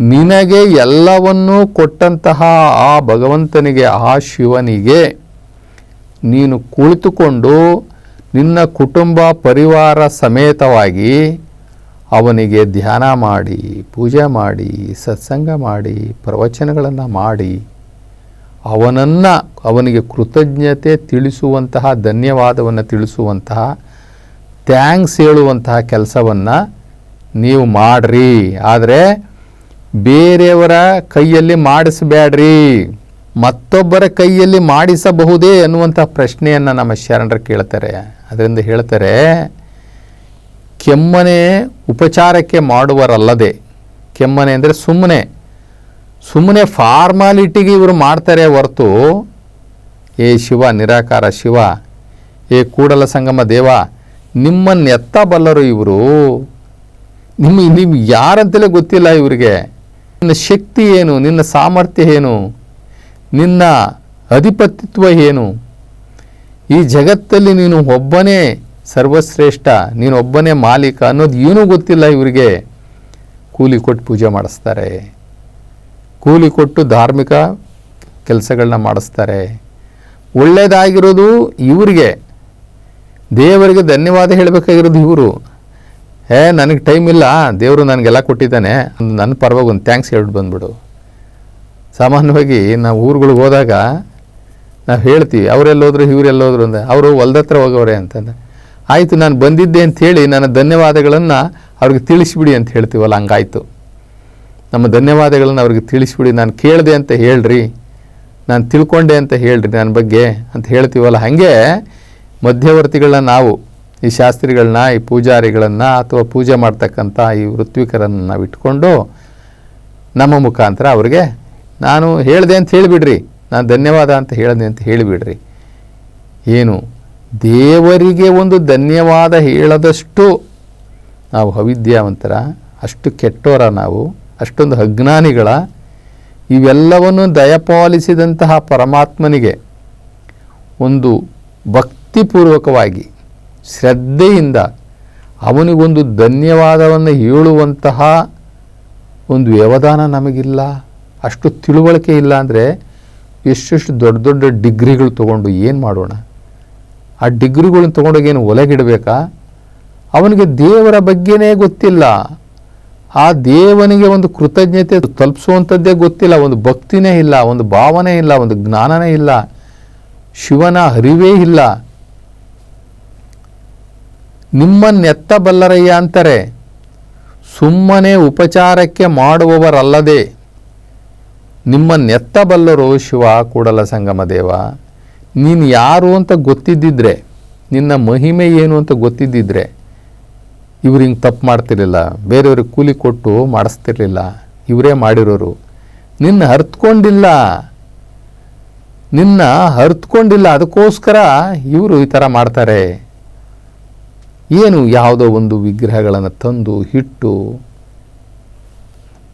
ನಿನಗೆ ಎಲ್ಲವನ್ನೂ ಕೊಟ್ಟಂತಹ ಆ ಭಗವಂತನಿಗೆ, ಆ ಶಿವನಿಗೆ ನೀನು ಕುಳಿತುಕೊಂಡು ನಿನ್ನ ಕುಟುಂಬ ಪರಿವಾರ ಸಮೇತವಾಗಿ ಅವನಿಗೆ ಧ್ಯಾನ ಮಾಡಿ, ಪೂಜೆ ಮಾಡಿ, ಸತ್ಸಂಗ ಮಾಡಿ, ಪ್ರವಚನಗಳನ್ನು ಮಾಡಿ ಅವನನ್ನು ಅವನಿಗೆ ಕೃತಜ್ಞತೆ ತಿಳಿಸುವಂತಹ, ಧನ್ಯವಾದವನ್ನು ತಿಳಿಸುವಂತಹ ಥ್ಯಾಂಕ್ಸ್ ಹೇಳುವಂತಹ ಕೆಲಸವನ್ನು ನೀವು ಮಾಡ್ರಿ. ಆದರೆ ಬೇರೆಯವರ ಕೈಯಲ್ಲಿ ಮಾಡಿಸಬೇಡ್ರಿ. ಮತ್ತೊಬ್ಬರ ಕೈಯಲ್ಲಿ ಮಾಡಿಸಬಹುದೇ ಅನ್ನುವಂಥ ಪ್ರಶ್ನೆಯನ್ನು ನಮ್ಮ ಶರಣರು ಕೇಳ್ತಾರೆ. ಅದರಿಂದ ಹೇಳ್ತಾರೆ, ಕೆಮ್ಮನೆ ಉಪಚಾರಕ್ಕೆ ಮಾಡುವರಲ್ಲದೆ, ಕೆಮ್ಮನೆ ಅಂದರೆ ಸುಮ್ಮನೆ ಸುಮ್ಮನೆ ಫಾರ್ಮಾಲಿಟಿಗೆ ಇವರು ಮಾಡ್ತಾರೆ ಹೊರತು, ಏ ಶಿವ, ನಿರಾಕಾರ ಶಿವ, ಏ ಕೂಡಲ ಸಂಗಮ ದೇವ, ನಿಮ್ಮನ್ನು ಎತ್ತಬಲ್ಲರು ಇವರು. ನಿಮ್ಮ ನಿಮ್ಗೆ ಯಾರಂತಲೇ ಗೊತ್ತಿಲ್ಲ ಇವರಿಗೆ. ನಿನ್ನ ಶಕ್ತಿ ಏನು, ನಿನ್ನ ಸಾಮರ್ಥ್ಯ ಏನು, ನಿನ್ನ ಅಧಿಪತಿತ್ವ ಏನು. ಈ ಜಗತ್ತಲ್ಲಿ ನೀನು ಒಬ್ಬನೇ ಸರ್ವಶ್ರೇಷ್ಠ, ನೀನು ಒಬ್ಬನೇ ಮಾಲೀಕ ಅನ್ನೋದು ಏನೂ ಗೊತ್ತಿಲ್ಲ ಇವರಿಗೆ. ಕೂಲಿ ಕೊಟ್ಟು ಪೂಜೆ ಮಾಡಿಸ್ತಾರೆ. ಕೂಲಿ ಕೊಟ್ಟು ಧಾರ್ಮಿಕ ಕೆಲಸಗಳನ್ನ ಮಾಡಿಸ್ತಾರೆ. ಒಳ್ಳೆಯದಾಗಿರೋದು ಇವರಿಗೆ. ದೇವರಿಗೆ ಧನ್ಯವಾದ ಹೇಳಬೇಕಾಗಿರೋದು ಇವರು. ಏ ನನಗೆ ಟೈಮ್ ಇಲ್ಲ. ದೇವರು ನನಗೆಲ್ಲ ಕೊಟ್ಟಿದ್ದಾನೆ. ನನ್ನ ಪರವಾಗಿ ಒಂದು ಥ್ಯಾಂಕ್ಸ್ ಹೇಳಿ ಬಂದ್ಬಿಡು. ಸಾಮಾನ್ಯವಾಗಿ ನಾವು ಊರುಗಳಿಗೆ ಹೋದಾಗ ನಾವು ಹೇಳ್ತೀವಿ, ಅವರೆಲ್ಲೋದ್ರು, ಇವರೆಲ್ಲೋದ್ರು ಅಂತ ಅವರು ಹೊಲ್ದತ್ರ ಹೋಗವ್ರೆ ಅಂತಂದು. ಆಯಿತು, ನಾನು ಬಂದಿದ್ದೆ ಅಂಥೇಳಿ ನನ್ನ ಧನ್ಯವಾದಗಳನ್ನು ಅವ್ರಿಗೆ ತಿಳಿಸಿಬಿಡಿ ಅಂತ ಹೇಳ್ತೀವಲ್ಲ, ಹಂಗಾಯ್ತು. ನಮ್ಮ ಧನ್ಯವಾದಗಳನ್ನು ಅವ್ರಿಗೆ ತಿಳಿಸ್ಬಿಡಿ. ನಾನು ಕೇಳಿದೆ ಅಂತ ಹೇಳ್ರಿ. ನಾನು ತಿಳ್ಕೊಂಡೆ ಅಂತ ಹೇಳ್ರಿ ನನ್ನ ಬಗ್ಗೆ ಅಂತ ಹೇಳ್ತೀವಲ್ಲ. ಹಾಗೆ ಮಧ್ಯವರ್ತಿಗಳನ್ನ ನಾವು, ಈ ಶಾಸ್ತ್ರಿಗಳನ್ನ, ಈ ಪೂಜಾರಿಗಳನ್ನು ಅಥವಾ ಪೂಜೆ ಮಾಡ್ತಕ್ಕಂಥ ಈ ಋತ್ವಿಕರನ್ನು ನಾವು ಇಟ್ಕೊಂಡು ನಮ್ಮ ಮುಖಾಂತರ ಅವ್ರಿಗೆ ನಾನು ಹೇಳಿದೆ ಅಂತ ಹೇಳಿಬಿಡ್ರಿ. ನಾನು ಧನ್ಯವಾದ ಅಂತ ಹೇಳಿದೆ ಅಂತ ಹೇಳಿಬಿಡ್ರಿ. ಏನು, ದೇವರಿಗೆ ಒಂದು ಧನ್ಯವಾದ ಹೇಳದಷ್ಟು ನಾವು ಅವಿದ್ಯಾವಂತರ, ಅಷ್ಟು ಕೆಟ್ಟೋರ ನಾವು. ಅಷ್ಟೊಂದು ಅಜ್ಞಾನಿಗಳ ಇವೆಲ್ಲವನ್ನು ದಯಪಾಲಿಸಿದಂತಹ ಪರಮಾತ್ಮನಿಗೆ ಒಂದು ಭಕ್ತಿಪೂರ್ವಕವಾಗಿ, ಶ್ರದ್ಧೆಯಿಂದ ಅವನಿಗೊಂದು ಧನ್ಯವಾದವನ್ನು ಹೇಳುವಂತಹ ಒಂದು ವ್ಯವಧಾನ ನಮಗಿಲ್ಲ. ಅಷ್ಟು ತಿಳುವಳಿಕೆ ಇಲ್ಲ ಅಂದರೆ ಎಷ್ಟೆಷ್ಟು ದೊಡ್ಡ ದೊಡ್ಡ ಡಿಗ್ರಿಗಳು ತೊಗೊಂಡು ಏನು ಮಾಡೋಣ? ಆ ಡಿಗ್ರಿಗಳನ್ನ ತೊಗೊಂಡೋಗಿ ಏನು ಒಲೆಗಿಡಬೇಕಾ? ಅವನಿಗೆ ದೇವರ ಬಗ್ಗೆನೇ ಗೊತ್ತಿಲ್ಲ. ಆ ದೇವನಿಗೆ ಒಂದು ಕೃತಜ್ಞತೆ ತಲುಪಿಸುವಂಥದ್ದೇ ಗೊತ್ತಿಲ್ಲ, ಒಂದು ಭಕ್ತಿನೇ ಇಲ್ಲ, ಒಂದು ಭಾವನೆ ಇಲ್ಲ, ಒಂದು ಜ್ಞಾನನೇ ಇಲ್ಲ, ಶಿವನ ಅರಿವೇ ಇಲ್ಲ. ನಿಮ್ಮನ್ನೆತ್ತ ಬಲ್ಲರಯ್ಯ ಅಂತಾರೆ, ಸುಮ್ಮನೆ ಉಪಚಾರಕ್ಕೆ ಮಾಡುವವರಲ್ಲದೆ ನಿಮ್ಮನ್ನೆತ್ತಬಲ್ಲರು ಶಿವ ಕೂಡಲ ಸಂಗಮ ದೇವ. ನೀನು ಯಾರು ಅಂತ ಗೊತ್ತಿದ್ದಿದ್ರೆ, ನಿನ್ನ ಮಹಿಮೆ ಏನು ಅಂತ ಗೊತ್ತಿದ್ದಿದ್ರೆ ಇವ್ರು ಹಿಂಗೆ ತಪ್ಪು ಮಾಡ್ತಿರ್ಲಿಲ್ಲ, ಬೇರೆಯವ್ರಿಗೆ ಕೂಲಿ ಕೊಟ್ಟು ಮಾಡಿಸ್ತಿರ್ಲಿಲ್ಲ, ಇವರೇ ಮಾಡಿರೋರು. ನಿನ್ನ ಹರ್ತ್ಕೊಂಡಿಲ್ಲ. ನಿನ್ನ ಹರ್ತ್ಕೊಂಡಿಲ್ಲ, ಅದಕ್ಕೋಸ್ಕರ ಇವರು ಈ ಥರ ಮಾಡ್ತಾರೆ. ಏನು ಯಾವುದೋ ಒಂದು ವಿಗ್ರಹಗಳನ್ನು ತಂದು ಹಿಟ್ಟು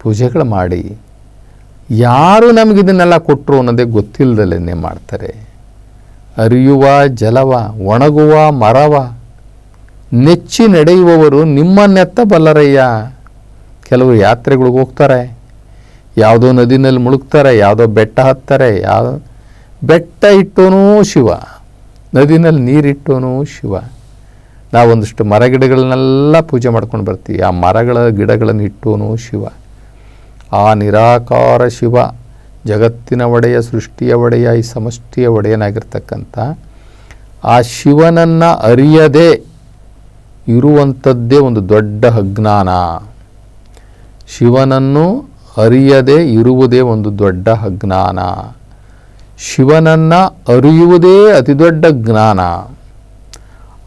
ಪೂಜೆಗಳು ಮಾಡಿ. ಯಾರು ನಮಗಿದನ್ನೆಲ್ಲ ಕೊಟ್ಟರು ಅನ್ನೋದೇ ಗೊತ್ತಿಲ್ಲದಲ್ಲೇ ಮಾಡ್ತಾರೆ. ಅರಿಯುವ, ಜಲವ, ಒಣಗುವ, ಮರವ. ನೆಚ್ಚಿ ನಡೆಯುವವರು ನಿಮ್ಮನ್ನೆತ್ತ ಬಲ್ಲರಯ್ಯ. ಕೆಲವರು ಯಾತ್ರೆಗಳಿಗೆ ಹೋಗ್ತಾರೆ, ಯಾವುದೋ ನದಿನಲ್ಲಿ ಮುಳುಗ್ತಾರೆ, ಯಾವುದೋ ಬೆಟ್ಟ ಹತ್ತಾರೆ, ಯಾವ ಬೆಟ್ಟ ಇಟ್ಟೋನೂ ಶಿವ, ನದಿನಲ್ಲಿ ನೀರಿಟ್ಟೋನೂ ಶಿವ. ನಾವೊಂದಿಷ್ಟು ಮರ ಗಿಡಗಳನ್ನೆಲ್ಲ ಪೂಜೆ ಮಾಡ್ಕೊಂಡು ಬರ್ತೀವಿ, ಆ ಮರಗಳ ಗಿಡಗಳನ್ನು ಇಟ್ಟೋನು ಶಿವ. ಆ ನಿರಾಕಾರ ಶಿವ, ಜಗತ್ತಿನ ಒಡೆಯ, ಸೃಷ್ಟಿಯ ಒಡೆಯ, ಈ ಸಮಷ್ಟಿಯ ಒಡೆಯನಾಗಿರ್ತಕ್ಕಂಥ ಆ ಶಿವನನ್ನು ಅರಿಯದೆ ಇರುವಂಥದ್ದೇ ಒಂದು ದೊಡ್ಡ ಅಜ್ಞಾನ. ಶಿವನನ್ನು ಅರಿಯದೇ ಇರುವುದೇ ಒಂದು ದೊಡ್ಡ ಅಜ್ಞಾನ. ಶಿವನನ್ನು ಅರಿಯುವುದೇ ಅತಿದೊಡ್ಡ ಜ್ಞಾನ.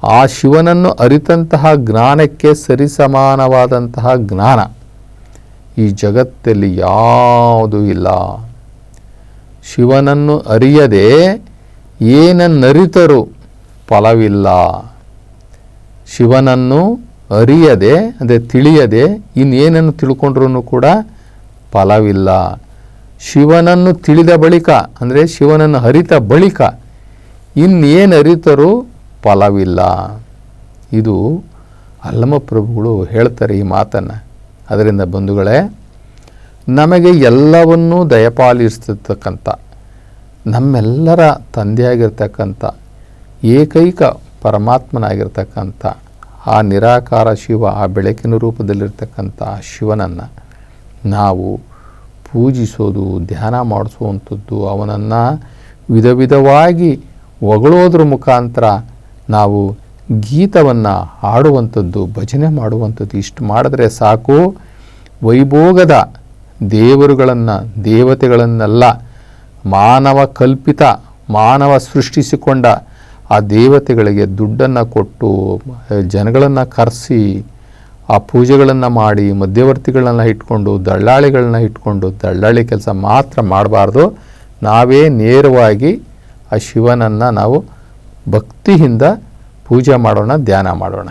ಆ ಶಿವನನ್ನು ಅರಿತಂತಹ ಜ್ಞಾನಕ್ಕೆ ಸರಿಸಮಾನವಾದಂತಹ ಜ್ಞಾನ ಈ ಜಗತ್ತಲ್ಲಿ ಯಾವುದೂ ಇಲ್ಲ. ಶಿವನನ್ನು ಅರಿಯದೆ ಏನನ್ನರಿತರು ಫಲವಿಲ್ಲ. ಶಿವನನ್ನು ಅರಿಯದೆ, ಅಂದರೆ ತಿಳಿಯದೆ ಇನ್ನೇನನ್ನು ತಿಳ್ಕೊಂಡ್ರೂ ಕೂಡ ಫಲವಿಲ್ಲ. ಶಿವನನ್ನು ತಿಳಿದ ಬಳಿಕ, ಅಂದರೆ ಶಿವನನ್ನು ಅರಿತ ಬಳಿಕ ಇನ್ನೇನು ಅರಿತರೂ ಫಲವಿಲ್ಲ. ಇದು ಅಲ್ಲಮಪ್ರಭುಗಳು ಹೇಳ್ತಾರೆ ಈ ಮಾತನ್ನು. ಅದರಿಂದ ಬಂಧುಗಳೇ, ನಮಗೆ ಎಲ್ಲವನ್ನೂ ದಯಪಾಲಿಸ್ತಕ್ಕಂಥ, ನಮ್ಮೆಲ್ಲರ ತಂದೆಯಾಗಿರ್ತಕ್ಕಂಥ ಏಕೈಕ ಪರಮಾತ್ಮನಾಗಿರ್ತಕ್ಕಂಥ, ಆ ನಿರಾಕಾರ ಶಿವ ಆ ಬೆಳಕಿನ ರೂಪದಲ್ಲಿರ್ತಕ್ಕಂಥ ಶಿವನನ್ನು ನಾವು ಪೂಜಿಸೋದು, ಧ್ಯಾನ ಮಾಡಿಸುವಂಥದ್ದು, ಅವನನ್ನು ವಿಧ ವಿಧವಾಗಿ ಹೊಗಳೋದ್ರ ಮುಖಾಂತರ ನಾವು ಗೀತವನ್ನು ಹಾಡುವಂಥದ್ದು, ಭಜನೆ ಮಾಡುವಂಥದ್ದು, ಇಷ್ಟು ಮಾಡಿದ್ರೆ ಸಾಕು. ವೈಭೋಗದ ದೇವರುಗಳನ್ನು, ದೇವತೆಗಳನ್ನೆಲ್ಲ ಮಾನವ ಕಲ್ಪಿತ, ಮಾನವ ಸೃಷ್ಟಿಸಿಕೊಂಡ ಆ ದೇವತೆಗಳಿಗೆ ದುಡ್ಡನ್ನು ಕೊಟ್ಟು, ಜನಗಳನ್ನು ಕರೆಸಿ, ಆ ಪೂಜೆಗಳನ್ನು ಮಾಡಿ, ಮಧ್ಯವರ್ತಿಗಳನ್ನ ಇಟ್ಕೊಂಡು, ದಳ್ಳಾಳಿಗಳನ್ನ ಇಟ್ಕೊಂಡು, ದಳ್ಳಾಳಿ ಕೆಲಸ ಮಾತ್ರ ಮಾಡಬಾರ್ದು. ನಾವೇ ನೇರವಾಗಿ ಆ ಶಿವನನ್ನು ನಾವು ಭಕ್ತಿಯಿಂದ ಪೂಜೆ ಮಾಡೋಣ, ಧ್ಯಾನ ಮಾಡೋಣ.